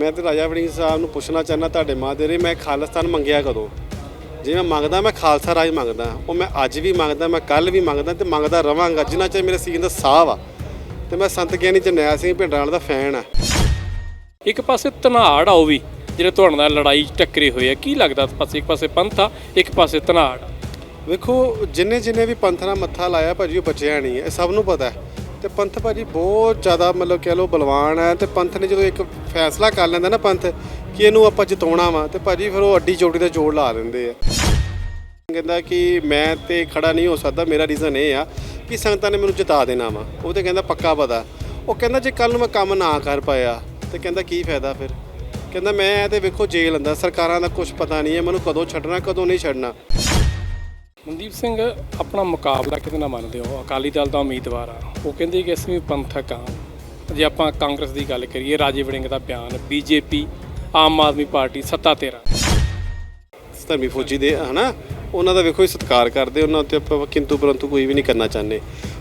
ਮੈਂ ਤੇ ਰਾਜਾ ਵੜਿੰਗ ਸਾਹਿਬ ਨੂੰ ਪੁੱਛਣਾ ਚਾਹੁੰਦਾ ਤੁਹਾਡੇ ਮਾਧਿਅਮ ਰਾਹੀਂ ਮੈਂ ਖਾਲਿਸਤਾਨ ਮੰਗਿਆ ਕਦੋਂ? ਜੇ ਮੈਂ ਮੰਗਦਾ ਮੈਂ ਖਾਲਸਾ ਰਾਜ ਮੰਗਦਾ ਉਹ ਮੈਂ ਅੱਜ ਵੀ ਮੰਗਦਾ ਮੈਂ ਕੱਲ ਵੀ ਮੰਗਦਾ ਤੇ ਮੰਗਦਾ ਰਵਾਂਗਾ ਜਿੰਨਾ ਚਿਰ ਮੇਰੇ ਸੀਨ ਦਾ ਸਾਹ ਵਾ। ਤੇ ਮੈਂ ਸੰਤ ਗਿਆਨੀ ਜਰਨੈਲ ਸਿੰਘ ਭਿੰਡਰਾਲ ਦਾ ਫੈਨ ਆ। ਇੱਕ ਪਾਸੇ ਧਨਾੜ ਆ ਉਹ ਵੀ ਜਿਹੜੇ ਤੁਹਾਡੇ ਨਾਲ ਲੜਾਈ ਟੱਕਰੇ ਹੋਏ ਆ ਕੀ ਲੱਗਦਾ ਪਾਸੇ? ਇੱਕ ਪਾਸੇ ਪੰਥ ਆ ਇੱਕ ਪਾਸੇ ਧਨਾੜ ਆ। ਵੇਖੋ ਜਿੰਨੇ ਜਿੰਨੇ ਵੀ ਪੰਥ ਨਾਲ ਮੱਥਾ ਲਾਇਆ ਭਾਜੀ ਉਹ ਬਚਿਆ ਨਹੀਂ ਇਹ ਸਭ ਨੂੰ ਪਤਾ ਹੈ। ਤੇ ਪੰਥ ਭਾਜੀ ਬਹੁਤ ਜ਼ਿਆਦਾ ਮਤਲਬ ਕਹਿ ਲਓ ਬਲਵਾਨ ਹੈ ਤੇ ਪੰਥ ਨੇ ਜਦੋਂ ਇੱਕ ਫੈਸਲਾ ਕਰ ਲੈਂਦਾ ਨਾ ਪੰਥ ਕਿ ਇਹਨੂੰ ਆਪਾਂ ਜਿਤਾਉਣਾ ਵਾ, ਤੇ ਭਾਜੀ ਫਿਰ ਉਹ ਅੱਡੀ ਚੋਟੀ ਦਾ ਜੋੜ ਲਾ ਦਿੰਦੇ ਆ। ਕਹਿੰਦਾ ਕਿ ਮੈਂ ਤੇ ਖੜਾ ਨਹੀਂ ਹੋ ਸਕਦਾ, ਮੇਰਾ ਰੀਜ਼ਨ ਇਹ ਆ ਕਿ ਸੰਗਤਾਂ ਨੇ ਮੈਨੂੰ ਜਿਤਾ ਦੇਣਾ ਵਾ। ਉਹ ਤੇ ਕਹਿੰਦਾ ਪੱਕਾ ਪਤਾ। ਉਹ ਕਹਿੰਦਾ ਜੇ ਕੱਲ ਨੂੰ ਮੈਂ ਕੰਮ ਨਾ ਕਰ ਪਾਇਆ, ਤੇ ਕਹਿੰਦਾ ਕੀ ਫਾਇਦਾ ਫਿਰ? ਕਹਿੰਦਾ ਮੈਂ ਤੇ ਵੇਖੋ ਜੇਲ੍ਹ ਅੰਦਰ, ਸਰਕਾਰਾਂ ਦਾ ਕੁਝ ਪਤਾ ਨਹੀਂ ਹੈ, ਮੈਨੂੰ ਕਦੋਂ ਛੱਡਣਾ, ਕਦੋਂ ਨਹੀਂ ਛੱਡਣਾ। ਮਨਦੀਪ ਸਿੰਘ, ਆਪਣਾ ਮੁਕਾਬਲਾ ਕਿਤੇ ਨਾ ਮੰਨਦੇ ਹੋ? ਅਕਾਲੀ ਦਲ ਦਾ ਉਮੀਦਵਾਰ ਆ। ਉਹ ਕਹਿੰਦੇ ਕਿ ਅਸੀਂ ਵੀ ਪੰਥਕ ਆ। ਜੇ ਆਪਾਂ ਕਾਂਗਰਸ ਦੀ ਗੱਲ ਕਰੀਏ, ਰਾਜੇ ਵੜਿੰਗ ਦਾ ਬਿਆਨ, ਬੀਜੇਪੀ, ਆਮ ਆਦਮੀ ਪਾਰਟੀ, ਸੱਤਾ ਤੇਰਾ। ਧਰਮੀ ਫੌਜੀ ਦੇ, ਹਨਾ? ਉਹਨਾਂ ਦਾ ਵੇਖੋ ਹੀ ਸਤਿਕਾਰ ਕਰਦੇ, ਉਹਨਾਂ ਉੱਤੇ ਆਪਾਂ ਕਿੰਤੂ ਪਰੰਤੂ ਕੋਈ ਵੀ ਨਹੀਂ ਕਰਨਾ ਚਾਹੁੰਦੇ।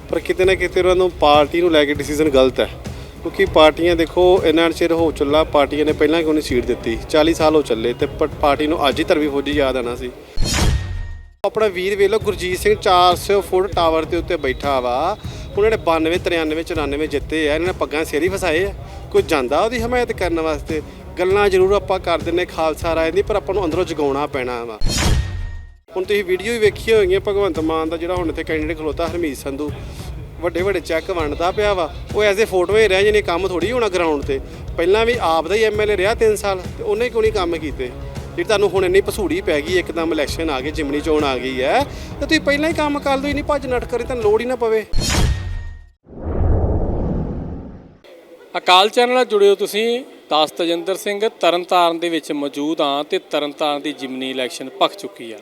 ਪਰ ਕਿਤੇ ਨਾ ਕਿਤੇ ਉਹਨਾਂ ਨੂੰ ਪਾਰਟੀ ਨੂੰ ਲੈ ਕੇ ਡਿਸੀਜਨ ਗਲਤ ਹੈ। ਕਿਉਂਕਿ ਪਾਰਟੀਆਂ ਦੇਖੋ, ਇੰਨਾ ਚਿਰ ਹੋ ਚੱਲਾ, ਪਾਰਟੀਆਂ ਨੇ ਪਹਿਲਾਂ ਕਿਉਂ ਨਹੀਂ ਸੀਟ ਦਿੱਤੀ? 40 ਸਾਲ ਹੋ ਚੱਲੇ ਤੇ ਪਾਰਟੀ ਨੂੰ ਅੱਜ ਹੀ ਧਰਮੀ ਫੌਜੀ ਯਾਦ ਆਣਾ ਸੀ। ਆਪਣਾ ਵੀਰ ਵੇਖ ਲਓ, ਗੁਰਜੀਤ ਸਿੰਘ 400 ਫੁੱਟ ਟਾਵਰ ਦੇ ਉੱਤੇ ਬੈਠਾ ਵਾ। ਉਹਨਾਂ ਨੇ 92 93 94 ਜਿੱਤੇ ਆ। ਇਹਨਾਂ ਨੇ ਪੱਗਾਂ ਸੇਰੀ ਫਸਾਏ ਆ। ਕੋਈ ਜਾਂਦਾ ਉਹਦੀ ਹਮਾਇਤ ਕਰਨ ਵਾਸਤੇ? ਗੱਲਾਂ ਜ਼ਰੂਰ ਆਪਾਂ ਕਰ ਦਿੰਨੇ ਖਾਲਸਾ ਰਾਜ ਦੀ, ਪਰ ਆਪਾਂ ਨੂੰ ਅੰਦਰੋਂ ਜਗਾਉਣਾ ਪੈਣਾ ਵਾ। ਹੁਣ ਤੁਸੀਂ ਵੀਡੀਓ ਵੀ ਵੇਖੀ ਹੋਈਆਂ, ਭਗਵੰਤ ਮਾਨ ਦਾ ਜਿਹੜਾ ਹੁਣ ਇੱਥੇ ਕੈਂਡੀਡੇਟ ਖਲੋਤਾ, ਹਰਮੀਤ ਸੰਧੂ। ਵੱਡੇ ਵੱਡੇ ਚੈੱਕ ਵੰਡਦਾ ਪਿਆ ਵਾ। ਉਹ ਐਜ਼ ਏ ਫੋਟੋਆਂ ਹੀ ਰਹਿ ਜਾਣੇ ਕੰਮ ਥੋੜੀ ਹੋਣਾ ਗਰਾਊਂਡ ਤੇ। ਪਹਿਲਾਂ ਵੀ ਆਪ ਦਾ ਹੀ ਐਮਐਲਏ ਰਿਹਾ 3 ਸਾਲ, ਤੇ ਉਹਨੇ ਕਿਉਂ ਨਹੀਂ ਕੰਮ ਕੀਤੇ? ਜਿਹੜੀ ਤੁਹਾਨੂੰ ਹੁਣ ਇੰਨੀ ਪਸੂੜੀ ਪੈ ਗਈ, ਇੱਕਦਮ ਇਲੈਕਸ਼ਨ ਆ ਗਈ, ਜਿਮਨੀ ਚੋਣ ਆ ਗਈ ਹੈ, ਤੇ ਤੁਸੀਂ ਪਹਿਲਾਂ ਹੀ ਕੰਮ ਕਰ ਲਓ ਹੀ ਨਹੀਂ ਭੱਜ ਨੱਠ ਕਰੀ, ਤੁਹਾਨੂੰ ਲੋੜ ਹੀ ਨਾ ਪਵੇ। ਅਕਾਲ ਚੈਨਲ ਨਾਲ ਜੁੜੇ ਹੋ ਤੁਸੀਂ, ਦਾਸ ਤਜਿੰਦਰ ਸਿੰਘ ਤਰਨਤਾਰਨ ਦੇ ਵਿੱਚ ਮੌਜੂਦ ਹਾਂ ਤੇ ਤਰਨਤਾਰਨ ਦੀ ਜਿਮਨੀ ਇਲੈਕਸ਼ਨ ਭਖ ਚੁੱਕੀ ਆ।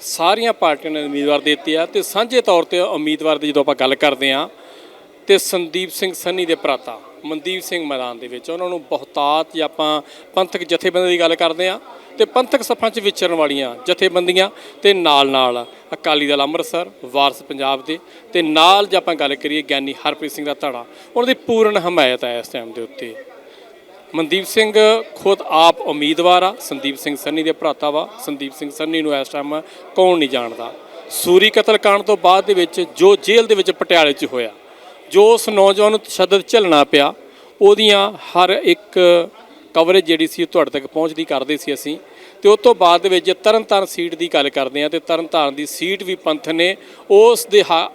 ਸਾਰੀਆਂ ਪਾਰਟੀਆਂ ਨੇ ਉਮੀਦਵਾਰ ਦਿੱਤੇ ਆ ਤੇ ਸਾਂਝੇ ਤੌਰ ਤੇ ਉਮੀਦਵਾਰ ਦੀ ਜਦੋਂ ਆਪਾਂ ਗੱਲ ਕਰਦੇ ਆ ਤੇ ਸੰਦੀਪ ਸਿੰਘ ਸੰਨੀ ਦੇ ਭਰਾਤਾ ਮਨਦੀਪ ਸਿੰਘ ਮੈਦਾਨ ਦੇ ਵਿੱਚ। ਉਹਨਾਂ ਨੂੰ ਬਹੁਤਾਤ ਜਾਂ ਆਪਾਂ ਪੰਥਕ ਜਥੇਬੰਦੀ ਦੀ ਗੱਲ ਕਰਦੇ ਆ ਤੇ ਪੰਥਕ ਸਫਾਂ 'ਚ ਵਿਚਰਨ ਵਾਲੀਆਂ ਜਥੇਬੰਦੀਆਂ ਤੇ ਨਾਲ ਨਾਲ ਅਕਾਲੀ ਦਲ ਅੰਮ੍ਰਿਤਸਰ, ਵਾਰਸ ਪੰਜਾਬ ਦੇ ਤੇ ਨਾਲ ਜੇ ਆਪਾਂ ਗੱਲ ਕਰੀਏ ਗਿਆਨੀ ਹਰਪ੍ਰੀਤ ਸਿੰਘ ਦਾ ਧੜਾ, ਉਹਨਾਂ ਦੀ ਪੂਰਨ ਹਮਾਇਤ ਹੈ ਇਸ ਟਾਈਮ ਦੇ ਉੱਤੇ। ਮਨਦੀਪ ਸਿੰਘ ਖੁਦ ਆਪ ਉਮੀਦਵਾਰ ਆ, ਸੰਦੀਪ ਸਿੰਘ ਸੰਨੀ ਦੇ ਭਰਾਤਾ ਵਾ। ਸੰਦੀਪ ਸਿੰਘ ਸੰਨੀ ਨੂੰ ਇਸ ਟਾਈਮ ਕੌਣ ਨਹੀਂ ਜਾਣਦਾ। ਸੂਰੀ ਕਤਲ ਕਾਂਡ ਤੋਂ ਬਾਅਦ ਦੇ ਵਿੱਚ ਜੋ ਜੇਲ੍ਹ ਦੇ ਵਿੱਚ ਪਟਿਆਲੇ 'ਚ ਹੋਇਆ। ਜੋ ਉਸ ਨੌਜਵਾਨ ਨੂੰ ਤਸ਼ੱਦਦ ਝੱਲਣਾ ਪਿਆ, ਉਹਦੀਆਂ ਹਰ ਇੱਕ ਕਵਰੇਜ ਜਿਹੜੀ ਸੀ ਉਹ ਤੁਹਾਡੇ ਤੱਕ ਪਹੁੰਚਦੀ ਕਰਦੇ ਸੀ ਅਸੀਂ। ਤੇ ਉਸ ਤੋਂ ਬਾਅਦ ਦੇ ਵਿੱਚ ਜੇ ਤਰਨਤਾਰਨ ਸੀਟ ਦੀ ਗੱਲ ਕਰਦੇ ਆ ਤੇ ਤਰਨਤਾਰਨ ਦੀ ਸੀਟ ਵੀ ਪੰਥ ਨੇ ਉਸ ਦੇ ਹਾ-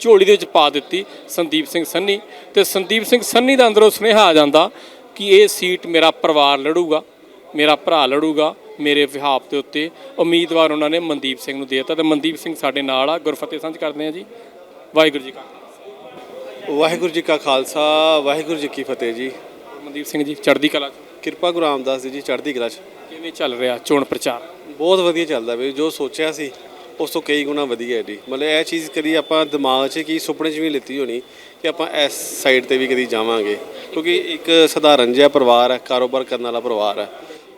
ਝੋਲੀ ਦੇ ਵਿੱਚ ਪਾ ਦਿੱਤੀ ਸੰਦੀਪ ਸਿੰਘ ਸੰਨੀ। ਤੇ ਸੰਦੀਪ ਸਿੰਘ ਸੰਨੀ ਦਾ ਅੰਦਰੋਂ ਸੁਨੇਹਾ ਆ ਜਾਂਦਾ ਕਿ ਇਹ ਸੀਟ ਮੇਰਾ ਪਰਿਵਾਰ ਲੜੂਗਾ, ਮੇਰਾ ਭਰਾ ਲੜੂਗਾ, ਮੇਰੇ ਵਿਹਾਪ ਦੇ ਉੱਤੇ ਉਮੀਦਵਾਰ ਉਹਨਾਂ ਨੇ ਮਨਦੀਪ ਸਿੰਘ ਨੂੰ ਦੇ ਦਿੱਤਾ ਤੇ ਮਨਦੀਪ ਸਿੰਘ ਸਾਡੇ ਨਾਲ ਆ, ਗੁਰਫਤਿਹ ਸਾਂਝ ਕਰਦੇ ਆ ਜੀ। ਵਾਹਿਗੁਰੂ ਜੀ ਕਾ ਵਾਹਿਗੁਰੂ ਜੀ ਕਾ ਖਾਲਸਾ ਵਾਹਿਗੁਰੂ ਜੀ ਕੀ ਫਤਿਹ ਜੀ। ਮਨਦੀਪ ਸਿੰਘ ਜੀ ਚੜ੍ਹਦੀ ਕਲਾ 'ਚ। ਕਿਰਪਾ ਗੁਰੂ ਰਾਮਦਾਸ ਜੀ ਚੜ੍ਹਦੀ ਕਲਾ 'ਚ। ਕਿਵੇਂ ਚੱਲ ਰਿਹਾ ਚੋਣ ਪ੍ਰਚਾਰ? ਬਹੁਤ ਵਧੀਆ ਚੱਲਦਾ ਵੀ ਜੋ ਸੋਚਿਆ ਸੀ ਉਸ ਤੋਂ ਕਈ ਗੁਣਾ ਵਧੀਆ ਹੈ ਜੀ। ਮਤਲਬ ਇਹ ਚੀਜ਼ ਕਦੀ ਆਪਾਂ ਦਿਮਾਗ 'ਚ ਕੀ ਸੁਪਨੇ 'ਚ ਵੀ ਲਿੱਤੀ ਹੋਣੀ ਕਿ ਆਪਾਂ ਇਸ ਸਾਈਡ ਤੇ ਵੀ ਕਦੀ ਜਾਵਾਂਗੇ। ਕਿਉਂਕਿ ਇੱਕ ਸਧਾਰਨ ਜਿਹਾ ਪਰਿਵਾਰ ਹੈ ਕਾਰੋਬਾਰ ਕਰਨ ਵਾਲਾ ਪਰਿਵਾਰ ਹੈ।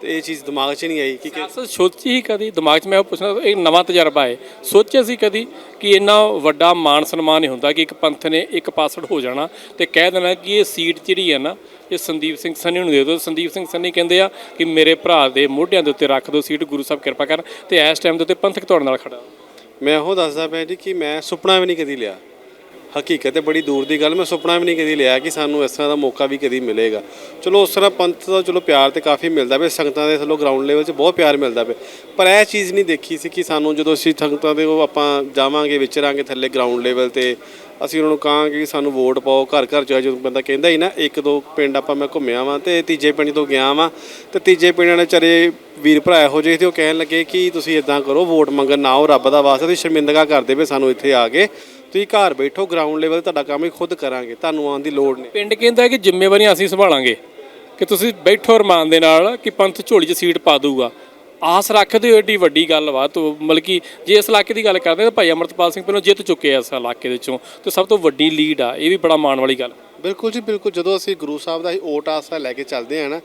ਤੇ ਇਹ ਚੀਜ਼ ਦਿਮਾਗ 'ਚ ਨਹੀਂ ਆਈ ਕਿ ਕਿ- ਸਿਆਸਤ ਸੋਚੀ ਹੀ ਕਦੀ? ਦਿਮਾਗ 'ਚ ਮੈਂ ਉਹ ਪੁੱਛਣਾ ਇਹ ਨਵਾਂ ਤਜਰਬਾ ਹੈ। ਸੋਚਿਆ ਸੀ ਕਦੀ ਕਿ ਇੰਨਾ ਵੱਡਾ ਮਾਣ ਸਨਮਾਨ ਹੀ ਹੁੰਦਾ ਕਿ ਇੱਕ ਪੰਥ ਨੇ ਇੱਕ ਪਾਸੜ ਹੋ ਜਾਣਾ ਤੇ ਕਹਿ ਦੇਣਾ ਕਿ ਇਹ ਸੀਟ ਜਿਹੜੀ ਹੈ ਨਾ ਇਹ ਸੰਦੀਪ ਸਿੰਘ ਸੰਨੀ ਨੂੰ ਦੇ ਦਿਓ। ਸੰਦੀਪ ਸਿੰਘ ਸੰਨੀ ਕਹਿੰਦੇ ਆ ਕਿ ਮੇਰੇ ਭਰਾ ਦੇ ਮੋਢਿਆਂ ਦੇ ਉੱਤੇ ਰੱਖ ਦਿਓ ਸੀਟ ਗੁਰੂ ਸਾਹਿਬ ਕਿਰਪਾ ਕਰਨ ਤੇ ਇਸ ਟਾਈਮ ਦੇ ਉੱਤੇ ਪੰਥਕ ਤੁਹਾਡੇ ਨਾਲ ਖੜਾ। ਮੈਂ ਉਹ ਦੱਸਦਾ ਪਿਆ ਜੀ ਕਿ ਮੈਂ ਸੁਪਨਾ ਵੀ ਨਹੀਂ ਕਦੀ ਲਿਆ। ਹਕੀਕਤ ਹੈ, ਬੜੀ ਦੂਰ ਦੀ ਗੱਲ। ਮੈਂ ਸੁਪਨਾ ਵੀ ਨਹੀਂ ਕਦੀ ਲਿਆ ਕਿ ਸਾਨੂੰ ਇਸ ਤਰ੍ਹਾਂ ਦਾ ਮੌਕਾ ਵੀ ਕਦੀ ਮਿਲੇਗਾ। ਚਲੋ, ਉਸ ਤਰ੍ਹਾਂ ਪੰਥ ਦਾ ਚਲੋ ਪਿਆਰ ਤੇ ਕਾਫੀ ਮਿਲਦਾ ਪਿਆ, ਸੰਗਤਾਂ ਦੇ ਥੱਲੋਂ ਗਰਾਊਂਡ ਲੈਵਲ 'ਚ ਬਹੁਤ ਪਿਆਰ ਮਿਲਦਾ ਪਿਆ। ਪਰ ਇਹ ਚੀਜ਼ ਨਹੀਂ ਦੇਖੀ ਸੀ ਕਿ ਸਾਨੂੰ ਜਦੋਂ ਅਸੀਂ ਸੰਗਤਾਂ ਦੇ ਉਹ ਆਪਾਂ ਜਾਵਾਂਗੇ, ਵਿਚਰਾਂਗੇ ਥੱਲੇ ਗਰਾਊਂਡ ਲੈਵਲ ਤੇ, ਅਸੀਂ ਉਹਨਾਂ ਨੂੰ ਕਹਾਂਗੇ ਕਿ ਸਾਨੂੰ ਵੋਟ ਪਾਓ, ਘਰ ਘਰ ਜਾ ਜਦੋਂ ਬੰਦਾ ਕਹਿੰਦਾ ਹੀ ਨਾ, ਇੱਕ ਦੋ ਪਿੰਡ ਆਪਾਂ ਮੈਂ ਘੁੰਮਿਆ ਵਾਂ ਤੇ ਤੀਜੇ ਪਿੰਡ ਤੋਂ ਗਿਆ ਵਾਂ, ਤੇ ਤੀਜੇ ਪਿੰਡ ਵਾਲੇ ਵਿਚਾਰੇ ਵੀਰ ਭਰਾ ਇਹੋ ਜਿਹੇ ਤੇ ਉਹ ਕਹਿਣ ਲੱਗੇ ਕਿ ਤੁਸੀਂ ਇਦਾਂ ਕਰੋ, ਵੋਟ ਮੰਗਣ ਨਾ ਆਓ, ਰੱਬ ਦਾ ਵਾਸਤੇ, ਤੁਸੀਂ ਸ਼ਰਮਿੰਦਗਾ ਕਰਦੇ ਪਏ ਸਾਨੂੰ ਇੱਥੇ ਆ ਕੇ। ਤੁਸੀਂ ਘਰ ਬੈਠੋ ਗਰਾਊਂਡ ਲੈਵਲ ਤੁਹਾਡਾ ਕੰਮ ਹੀ ਖੁਦ ਕਰਾਂਗੇ ਤੁਹਾਨੂੰ ਆਉਣ ਦੀ ਲੋੜ ਨਹੀਂ। ਪਿੰਡ ਕਹਿੰਦਾ ਕਿ ਜ਼ਿੰਮੇਵਾਰੀਆਂ ਅਸੀਂ ਸੰਭਾਲਾਂਗੇ ਕਿ ਤੁਸੀਂ ਬੈਠੋ ਰਮਾਨ ਦੇ ਨਾਲ ਕਿ ਪੰਥ ਝੋਲੀ 'ਚ ਸੀਟ ਪਾ ਦੂਗਾ ਆਸ ਰੱਖਦੇ ਹੋ ਏਡੀ ਵੱਡੀ ਗੱਲ ਵਾ ਤੋ ਮਤਲਬ ਕਿ ਜੇ ਇਸ ਇਲਾਕੇ ਦੀ ਗੱਲ ਕਰਦੇ ਤਾਂ ਭਾਈ ਅਮਰਤਪਾਲ ਸਿੰਘ ਪਹਿਲਾਂ ਜਿੱਤ ਚੁੱਕੇ ਆ ਇਸ ਇਲਾਕੇ ਦੇ ਵਿੱਚੋਂ ਤੇ ਸਭ ਤੋਂ ਵੱਡੀ ਲੀਡ ਆ ਇਹ ਵੀ ਬੜਾ ਮਾਣ ਵਾਲੀ ਗੱਲ। ਬਿਲਕੁਲ ਜੀ ਬਿਲਕੁਲ। ਜਦੋਂ ਅਸੀਂ ਗੁਰੂ ਸਾਹਿਬ ਦਾ ਹੀ ਓਟ ਆਸਰਾ ਲੈ ਕੇ ਚੱਲਦੇ ਆ ਨਾ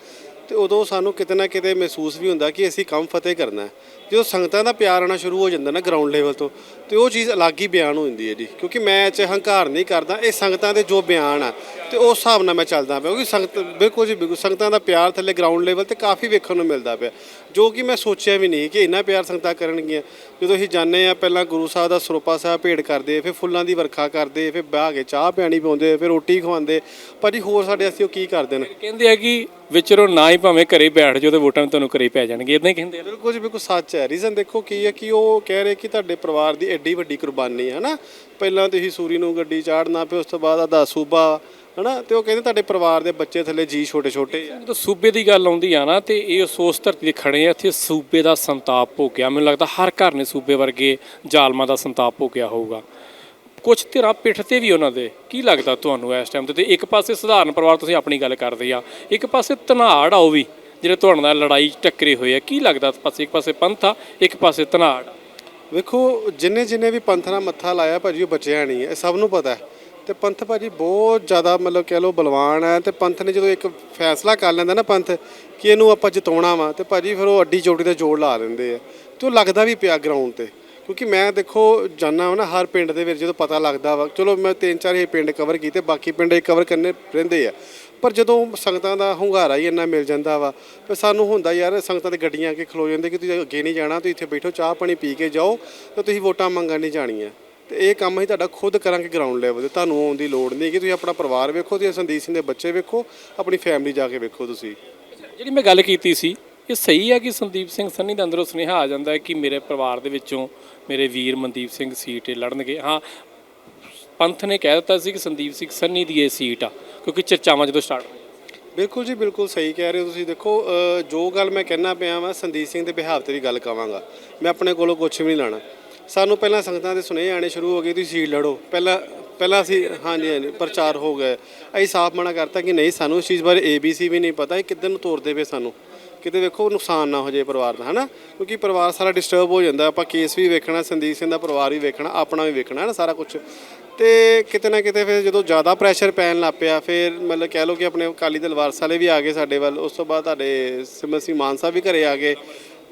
ਤੇ ਉਦੋਂ ਸਾਨੂੰ ਕਿਤੇ ਨਾ ਕਿਤੇ ਮਹਿਸੂਸ ਵੀ ਹੁੰਦਾ ਕਿ ਅਸੀਂ ਕੰਮ ਫਤਿਹ ਕਰਨਾ ਹੈ। ਜਦੋਂ ਸੰਗਤਾਂ ਦਾ ਪਿਆਰ ਆਉਣਾ ਸ਼ੁਰੂ ਹੋ ਜਾਂਦਾ ਨਾ ਗਰਾਊਂਡ ਲੈਵਲ ਤੋਂ ਤੇ ਉਹ ਚੀਜ਼ ਅਲੱਗ ਹੀ ਬਿਆਨ ਹੋ ਜਾਂਦੀ ਹੈ ਜੀ। ਕਿਉਂਕਿ ਮੈਂ ਚ ਹੰਕਾਰ ਨਹੀਂ ਕਰਦਾ ਇਹ ਸੰਗਤਾਂ ਦੇ ਜੋ ਬਿਆਨ ਆ ਤੇ ਉਸ ਹਿਸਾਬ ਨਾਲ ਮੈਂ ਚੱਲਦਾ ਪਿਆ। ਕਿਉਂਕਿ ਸੰਗਤ ਬਿਲਕੁਲ ਜੀ ਬਿਲਕੁਲ ਸੰਗਤਾਂ ਦਾ ਪਿਆਰ ਥੱਲੇ ਗਰਾਊਂਡ ਲੈਵਲ ਤੇ ਕਾਫੀ ਵੇਖਣ ਨੂੰ ਮਿਲਦਾ ਪਿਆ। ਜੋ ਕਿ ਮੈਂ ਸੋਚਿਆ ਵੀ ਨਹੀਂ ਕਿ ਇੰਨਾ ਪਿਆਰ ਸੰਗਤਾਂ ਕਰਨਗੀਆਂ। ਜਦੋਂ ਅਸੀਂ ਜਾਂਦੇ ਆ ਪਹਿਲਾਂ ਗੁਰੂ ਸਾਹਿਬ ਦਾ ਸਰੋਪਾ ਸਾਹਿਬ ਭੇਟ ਕਰਦੇ ਫਿਰ ਫੁੱਲਾਂ ਦੀ ਵਰਖਾ ਕਰਦੇ ਫਿਰ ਬਹਿ ਕੇ ਚਾਹ ਪਿਆਣੀ ਪਾਉਂਦੇ ਫਿਰ ਰੋਟੀ ਖਵਾਉਂਦੇ। ਭਾਜੀ ਹੋਰ ਸਾਡੇ ਅਸੀਂ ਉਹ ਕੀ ਕਰਦੇ ਨੇ? ਕਹਿੰਦੇ ਆ ਕਿ ਵਿਚਰੋ ਨਾ ਹੀ ਭਾਵੇਂ ਘਰੇ ਬੈਠ ਜਾਓ ਤੇ ਵੋਟਾਂ ਤੁਹਾਨੂੰ ਘਰੇ ਪੈ ਜਾਣਗੇ ਇਦਾਂ ਹੀ ਕਹਿੰਦੇ ਆ। ਬਿਲਕੁਲ ਜੀ ਬਿਲਕੁਲ ਸੱਚ ਹੈ। ਰੀਜ਼ਨ ਦੇਖੋ ਕੀ ਹੈ ਕਿ ਉਹ ਕਹਿ ਰਹੇ ਕਿ ਤੁਹਾਡੇ ਪਰਿਵਾਰ ਦੀ ਐਡੀ ਵੱਡੀ ਕੁਰਬਾਨੀ ਹੈ ਨਾ ਪਹਿਲਾਂ ਤੁਸੀਂ ਸੂਰੀ ਨੂੰ ਗੱਡੀ ਚਾੜਨਾ, ਫਿਰ ਉਸ ਤੋਂ ਬਾਅਦ ਆਦਾ ਸੂਬਾ, ਹਨਾ? ਤੇ ਉਹ ਕਹਿੰਦੇ ਤੁਹਾਡੇ ਪਰਿਵਾਰ ਦੇ ਬੱਚੇ ਥੱਲੇ ਜੀ ਛੋਟੇ ਛੋਟੇ ਆ ਜਦੋਂ ਸੂਬੇ ਦੀ ਗੱਲ ਆਉਂਦੀ ਆ ਨਾ, ਤੇ ਇਹ ਉਸ ਧਰਤੀ ਦੇ ਖੜੇ ਆ, ਇੱਥੇ ਸੂਬੇ ਦਾ ਸੰਤਾਪ ਭੋਗਿਆ। ਮੈਨੂੰ ਲੱਗਦਾ ਹਰ ਘਰ ਨੇ ਸੂਬੇ ਵਰਗੇ ਜ਼ਾਲਮਾਂ ਦਾ ਸੰਤਾਪ ਭੋਗਿਆ ਹੋਊਗਾ। ਕੁਝ ਧਿਰਾਂ ਪਿੱਠ ਤੇ ਵੀ ਉਹਨਾਂ ਦੇ। ਕੀ ਲੱਗਦਾ ਤੁਹਾਨੂੰ ਇਸ ਟਾਈਮ ਤੇ? ਤੇ ਇੱਕ ਪਾਸੇ ਸਧਾਰਨ ਪਰਿਵਾਰ ਤੁਸੀਂ ਆਪਣੀ ਗੱਲ ਕਰਦੇ ਆ, ਇੱਕ ਪਾਸੇ ਧਨਾੜ ਆ ਉਹ ਵੀ। ਜਿਹੜੇ ਤੁਹਾਡੇ ਨਾਲ ਲੜਾਈ ਟੱਕਰੇ ਹੋਏ ਆ ਕੀ ਲੱਗਦਾ ਪਾਸੇ? ਇੱਕ ਪਾਸੇ ਪੰਥ ਆ, ਇੱਕ ਪਾਸੇ ਤਨਾੜ ਆ। ਵੇਖੋ, ਜਿੰਨੇ ਜਿੰਨੇ ਵੀ ਪੰਥ ਨਾਲ ਮੱਥਾ ਲਾਇਆ, ਭਾਜੀ, ਉਹ ਬਚਿਆ ਨਹੀਂ ਇਹ ਸਭ ਨੂੰ ਪਤਾ ਹੈ। ਤੇ ਪੰਥ ਭਾਜੀ ਬਹੁਤ ਜ਼ਿਆਦਾ, ਮਤਲਬ ਕਹਿ ਲਓ, ਬਲਵਾਨ ਹੈ ਤੇ ਪੰਥ ਨੇ ਜਦੋਂ ਇੱਕ ਫੈਸਲਾ ਕਰ ਲੈਂਦਾ ਨਾ ਪੰਥ ਕਿ ਇਹਨੂੰ ਆਪਾਂ ਜਿਤਾਉਣਾ ਵਾ, ਤੇ ਭਾਜੀ ਫਿਰ ਉਹ ਅੱਡੀ ਚੋਟੀ ਤੇ ਜੋੜ ਲਾ ਦਿੰਦੇ ਆ। ਤੇ ਉਹ ਲੱਗਦਾ ਵੀ ਪਿਆ ਗਰਾਊਂਡ ਤੇ, ਕਿਉਂਕਿ ਮੈਂ ਦੇਖੋ ਜਾਣਾ ਵਾ ਨਾ ਹਰ ਪਿੰਡ ਦੇ ਵਿੱਚ ਜਦੋਂ ਪਤਾ ਲੱਗਦਾ ਵਾ, ਚਲੋ ਮੈਂ ਤਿੰਨ ਚਾਰ ਹੀ ਪਿੰਡ ਕਵਰ ਕੀਤੇ, ਬਾਕੀ ਪਿੰਡ ਇਹ ਕਵਰ ਕਰਨੇ ਰਹਿੰਦੇ ਆ। ਪਰ ਜਦੋਂ ਸੰਗਤਾਂ ਦਾ ਹੁੰਗਾਰਾ ਹੀ ਇੰਨਾ ਮਿਲ ਜਾਂਦਾ ਵਾ, ਫਿਰ ਸਾਨੂੰ ਹੁੰਦਾ ਯਾਰ ਸੰਗਤਾਂ ਦੇ ਗੱਡੀਆਂ ਅੱਗੇ ਖਲੋ ਜਾਂਦੇ ਕਿ ਤੁਸੀਂ ਅੱਗੇ ਨਹੀਂ ਜਾਣਾ, ਤੁਸੀਂ ਇੱਥੇ ਬੈਠੋ, ਚਾਹ ਪਾਣੀ ਪੀ ਕੇ ਜਾਓ ਤੇ ਤੁਸੀਂ ਵੋਟਾਂ ਮੰਗਣ ਨਹੀਂ ਜਾਣੀਆਂ। ਤੇ ਇਹ ਕੰਮ ਅਸੀਂ ਤੁਹਾਡਾ ਖੁਦ ਕਰਾਂਗੇ ਗਰਾਊਂਡ ਲੈਵਲ ਤੇ, ਤੁਹਾਨੂੰ ਆਉਣ ਦੀ ਲੋੜ ਨਹੀਂ ਕਿ ਤੁਸੀਂ ਆਪਣਾ ਪਰਿਵਾਰ ਵੇਖੋ, ਤੁਸੀਂ ਸੰਦੀਪ ਸਿੰਘ ਦੇ ਬੱਚੇ ਵੇਖੋ, ਆਪਣੀ ਫੈਮਿਲੀ ਜਾ ਕੇ ਵੇਖੋ ਤੁਸੀਂ। ਜਿਹੜੀ ਮੈਂ ਗੱਲ ਕੀਤੀ ਸੀ, ਇਹ ਸਹੀ ਹੈ ਕਿ ਸੰਦੀਪ ਸਿੰਘ ਸੰਨੀ ਦੇ ਅੰਦਰੋਂ ਸੁਨੇਹਾ ਆ ਜਾਂਦਾ ਹੈ ਕਿ ਮੇਰੇ ਪਰਿਵਾਰ ਦੇ ਵਿੱਚੋਂ ਮੇਰੇ ਵੀਰ ਮਨਦੀਪ ਸਿੰਘ ਸੀਟ ਲੜਨਗੇ? ਹਾਂ ਪੰਥ ਨੇ ਕਹਿ ਦਿੱਤਾ ਸੀ ਕਿ ਸੰਦੀਪ ਸਿੰਘ ਸੰਨੀ ਦੀ ਇਹ ਸੀਟ ਆ, ਕਿਉਂਕਿ ਚਰਚਾਵਾਂ ਜਦੋਂ ਸਟਾਰਟ ਹੋਈਆਂ। ਬਿਲਕੁਲ ਜੀ, ਬਿਲਕੁਲ ਸਹੀ ਕਹਿ ਰਹੇ ਹੋ ਤੁਸੀਂ। ਦੇਖੋ ਜੋ ਗੱਲ ਮੈਂ ਕਹਿਣਾ ਪਿਆ ਵਾਂ, ਸੰਦੀਪ ਸਿੰਘ ਦੇ ਬਿਹਾਵ ਤੇ ਦੀ ਗੱਲ ਕਵਾਂਗਾ। ਮੈਂ ਆਪਣੇ ਕੋਲੋਂ ਕੁਝ ਵੀ ਨਹੀਂ ਲਾਣਾ। ਸਾਨੂੰ ਪਹਿਲਾਂ ਸੰਗਤਾਂ ਦੇ ਸੁਨੇਹੇ ਆਣੇ ਸ਼ੁਰੂ ਹੋ ਗਏ, ਤੁਸੀਂ ਸੀਟ ਲੜੋ। ਪਹਿਲਾਂ ਪਹਿਲਾਂ ਅਸੀਂ, ਹਾਂਜੀ ਹਾਂਜੀ, ਪ੍ਰਚਾਰ ਹੋ ਗਏ ਅਸੀਂ ਸਾਫ਼ ਮਨਾ ਕਰਤਾ ਕਿ ਨਹੀਂ, ਸਾਨੂੰ ਇਸ ਚੀਜ਼ ਬਾਰੇ ਏਬੀਸੀ ਵੀ ਨਹੀਂ ਪਤਾ, ਇਹ ਕਿੱਧਰ ਨੂੰ ਤੋਰਦੇ ਪਏ ਸਾਨੂੰ। ਕਿਤੇ ਵੇਖੋ, ਨੁਕਸਾਨ ਨਾ ਹੋ ਜਾਏ ਪਰਿਵਾਰ ਦਾ, ਹਨਾ? ਕਿਉਂਕਿ ਪਰਿਵਾਰ ਸਾਰਾ ਡਿਸਟਰਬ ਹੋ ਜਾਂਦਾ, ਆਪਾਂ ਕੇਸ ਵੀ ਵੇਖਣਾ, ਸੰਦੀਪ ਸਿੰਘ ਦਾ ਪਰਿਵਾਰ ਵੀ ਵੇਖਣਾ, ਆਪਣਾ ਵੀ ਵੇਖਣਾ ਹੈ ਨਾ ਸਾਰਾ ਕੁਝ ਤੇ ਕਿਤੇ ਨਾ ਕਿਤੇ ਫਿਰ ਜਦੋਂ ਜ਼ਿਆਦਾ ਪ੍ਰੈਸ਼ਰ ਪੈਣ ਲੱਗ ਪਿਆ, ਫਿਰ ਮਤਲਬ ਕਹਿ ਲਓ ਕਿ ਆਪਣੇ ਅਕਾਲੀ ਦਲ ਵਾਰਸ ਵਾਲੇ ਵੀ ਆ ਗਏ ਸਾਡੇ ਵੱਲ, ਉਸ ਤੋਂ ਬਾਅਦ ਤੁਹਾਡੇ ਸਿਮਰ ਸਿੰਘ ਮਾਨ ਸਾਹਿਬ ਵੀ ਘਰੇ ਆ ਗਏ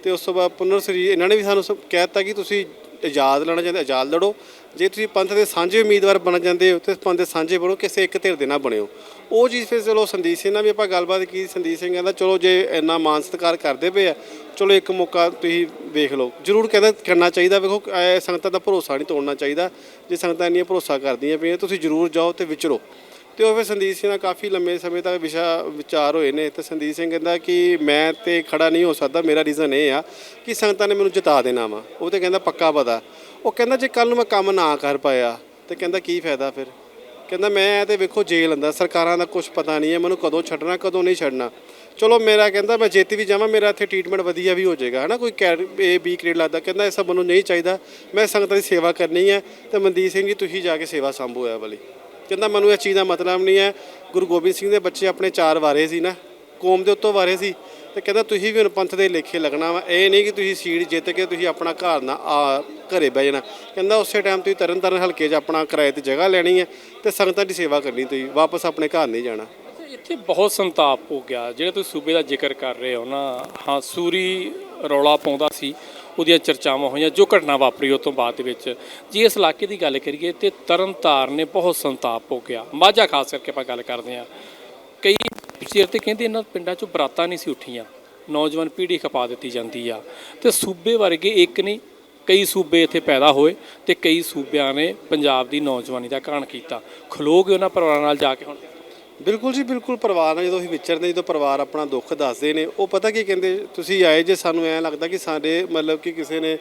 ਤੇ ਉਸ ਤੋਂ ਬਾਅਦ ਪੁਨਰ ਸ੍ਰੀ, ਇਹਨਾਂ ਨੇ ਵੀ ਸਾਨੂੰ ਸਭ ਕਹਿ ਦਿੱਤਾ ਕਿ ਤੁਸੀਂ ਆਜ਼ਾਦ ਲੜਨਾ ਚਾਹੁੰਦੇ ਆਜ਼ਾਦ ਲੜੋ। ਜੇ ਤੁਸੀਂ ਪੰਥ ਦੇ ਸਾਂਝੇ ਉਮੀਦਵਾਰ ਬਣ ਜਾਂਦੇ ਹੋ ਤੇ ਪੰਥ ਦੇ ਸਾਂਝੇ ਬਣੋ ਕਿਸੇ ਇੱਕ ਧਿਰ ਦੇ ਨਾ ਬਣਿਓ। ਉਹ ਚੀਜ਼ ਫਿਰ ਚਲੋ ਸੰਦੀਪ ਸਿੰਘ ਨਾਲ ਵੀ ਆਪਾਂ ਗੱਲਬਾਤ ਕੀਤੀ, ਸੰਦੀਪ ਸਿੰਘ ਕਹਿੰਦਾ, ਚਲੋ ਜੇ ਇੰਨਾ ਮਾਨ ਸਤਿਕਾਰ ਕਰਦੇ ਪਏ ਆ, ਚਲੋ ਇੱਕ ਮੌਕਾ ਤੁਸੀਂ ਵੇਖ ਲਓ। ਜ਼ਰੂਰ ਕਹਿੰਦਾ, ਕਰਨਾ ਚਾਹੀਦਾ, ਵੇਖੋ ਇਹ ਸੰਗਤਾਂ ਦਾ ਭਰੋਸਾ ਨਹੀਂ ਤੋੜਨਾ ਚਾਹੀਦਾ। ਜੇ ਸੰਗਤਾਂ ਇੰਨੀਆਂ ਭਰੋਸਾ ਕਰਦੀਆਂ ਪਈਆਂ, ਤੁਸੀਂ ਜ਼ਰੂਰ ਜਾਓ ਤੇ ਵਿਚਰੋ। ਤੇ ਉਹ ਫਿਰ ਸੰਦੀਪ ਸਿੰਘ ਨਾਲ ਕਾਫੀ ਲੰਮੇ ਸਮੇਂ ਤੱਕ ਵਿਸ਼ਾ ਵਿਚਾਰ ਹੋਏ ਨੇ। ਤੇ ਸੰਦੀਪ ਸਿੰਘ ਕਹਿੰਦਾ ਕਿ ਮੈਂ ਤੇ ਖੜਾ ਨਹੀਂ ਹੋ ਸਕਦਾ, ਮੇਰਾ ਰੀਜ਼ਨ ਇਹ ਆ ਕਿ ਸੰਗਤਾਂ ਨੇ ਮੈਨੂੰ ਜਿਤਾ ਦੇਣਾ ਵਾ। ਉਹ ਤੇ ਕਹਿੰਦਾ, ਪੱਕਾ ਪਤਾ। ਉਹ ਕਹਿੰਦਾ, ਜੇ ਕੱਲ ਨੂੰ ਮੈਂ ਕੰਮ ਨਾ ਕਰ ਪਾਇਆ, ਤੇ ਕਹਿੰਦਾ ਕੀ ਫਾਇਦਾ ਫਿਰ? ਕਹਿੰਦਾ ਮੈਂ ਤੇ ਵੇਖੋ ਜੇਲ੍ਹ ਅੰਦਰ ਸਰਕਾਰਾਂ ਦਾ ਕੁਝ ਪਤਾ ਨਹੀਂ ਹੈ, ਮੈਨੂੰ ਕਦੋਂ ਛੱਡਣਾ, ਕਦੋਂ ਨਹੀਂ ਛੱਡਣਾ। ਚਲੋ ਮੇਰਾ ਕਹਿੰਦਾ ਮੈਂ ਜਿੱਤ ਵੀ ਜਾਵਾਂ, ਮੇਰਾ ਇੱਥੇ ਟ੍ਰੀਟਮੈਂਟ ਵਧੀਆ ਵੀ ਹੋ ਜਾਏਗਾ, ਹਨਾ? ਕੋਈ ਕੈਰ ਏ ਬੀ ਗ੍ਰੇਡ ਲੱਗਦਾ, ਕਹਿੰਦਾ ਇਹ ਸਭ ਮੈਨੂੰ ਨਹੀਂ ਚਾਹੀਦਾ, ਮੈਂ ਸੰਗਤਾਂ ਦੀ ਸੇਵਾ ਕਰਨੀ ਹੈ ਤੇ ਮਨਦੀਪ ਸਿੰਘ ਜੀ, ਤੁਸੀਂ ਜਾ ਕੇ ਸੇਵਾ ਸੰਭੋ ਇਹ ਵਾਲੀ। ਕਹਿੰਦਾ ਮੈਨੂੰ ਇਸ ਚੀਜ਼ ਦਾ ਮਤਲਬ ਨਹੀਂ ਹੈ, ਗੁਰੂ ਗੋਬਿੰਦ ਸਿੰਘ ਦੇ ਬੱਚੇ ਆਪਣੇ ਚਾਰ ਵਾਰੇ ਸੀ ਨਾ, ਕੌਮ ਦੇ ਉੱਤੋਂ ਵਾਰੇ ਸੀ ਤੇ ਕਹਿੰਦਾ ਤੁਸੀਂ ਵੀ ਹੁਣ ਪੰਥ ਦੇ ਲੇਖੇ ਲੱਗਣਾ ਵਾ। ਇਹ ਨਹੀਂ ਕਿ ਤੁਸੀਂ ਸੀਟ ਜਿੱਤ ਕੇ ਤੁਸੀਂ ਆਪਣਾ ਘਰ ਨਾ ਆ, ਘਰੇ ਬਹਿ ਜਾਣਾ। ਕਹਿੰਦਾ ਉਸੇ ਟਾਈਮ ਤੁਸੀਂ ਤਰਨ ਤਾਰਨ ਹਲਕੇ 'ਚ ਆਪਣਾ ਕਿਰਾਏ ਤੇ ਜਗ੍ਹਾ ਲੈਣੀ ਹੈ ਤੇ ਸੰਗਤਾਂ ਦੀ ਸੇਵਾ ਕਰਨੀ ਤੁਸੀਂ। ਵਾਪਸ ਆਪਣੇ ਘਰ ਨਹੀਂ ਜਾਣਾ। ਇੱਥੇ ਬਹੁਤ ਸੰਤਾਪ ਹੋ ਗਿਆ। ਜਿਹੜੇ ਤੁਸੀਂ ਸੂਬੇ ਦਾ ਜ਼ਿਕਰ ਕਰ ਰਹੇ ਹੋ ਨਾ, ਹਾਂ, ਸੂਰੀ ਰੌਲਾ ਪਾਉਂਦਾ ਸੀ, ਉਹਦੀਆਂ ਚਰਚਾਵਾਂ ਹੋਈਆਂ, ਜੋ ਘਟਨਾ ਵਾਪਰੀ ਉਸ ਤੋਂ ਬਾਅਦ ਦੇ ਵਿੱਚ। ਜੇ ਇਸ ਇਲਾਕੇ ਦੀ ਗੱਲ ਕਰੀਏ ਤੇ ਤਰਨਤਾਰਨ ਨੇ ਬਹੁਤ ਸੰਤਾਪ ਹੋ ਗਿਆ। ਮਾਝਾ ਖਾਸ ਕਰਕੇ ਆਪਾਂ ਗੱਲ ਕਰਦੇ ਹਾਂ। ਕਈ ਚਿਰ ਤੇ ਕਹਿੰਦੇ ਇਹਨਾਂ ਪਿੰਡਾਂ 'ਚੋਂ ਬਰਾਤਾਂ ਨਹੀਂ ਸੀ ਉੱਠੀਆਂ। ਨੌਜਵਾਨ ਪੀੜ੍ਹੀ ਖਪਾ ਦਿੱਤੀ ਜਾਂਦੀ ਆ। ਤੇ ਸੂਬੇ ਵਰਗੇ ਇੱਕ ਨਹੀਂ, ਕਈ ਸੂਬੇ ਇੱਥੇ ਪੈਦਾ ਹੋਏ ਤੇ ਕਈ ਸੂਬਿਆਂ ਨੇ ਪੰਜਾਬ ਦੀ ਨੌਜਵਾਨੀ ਦਾ ਘਾਣ ਕੀਤਾ। ਖਲੋਗੇ ਉਹਨਾਂ ਪਰਿਵਾਰਾਂ ਨਾਲ ਜਾ ਕੇ ਹੁਣ? ਬਿਲਕੁਲ ਜੀ, ਬਿਲਕੁਲ ਪਰਿਵਾਰ ਨਾਲ ਜਦੋਂ ਅਸੀਂ ਵਿਚਰਦੇ ਜਦੋਂ ਪਰਿਵਾਰ ਆਪਣਾ ਦੁੱਖ ਦੱਸਦੇ ਨੇ, ਉਹ ਪਤਾ ਕੀ ਕਹਿੰਦੇ, ਤੁਸੀਂ ਆਏ ਜੇ ਸਾਨੂੰ ਐਂ ਲੱਗਦਾ ਕਿ ਸਾਡੇ ਮਤਲਬ ਕਿ ਕਿਸੇ ਨੇ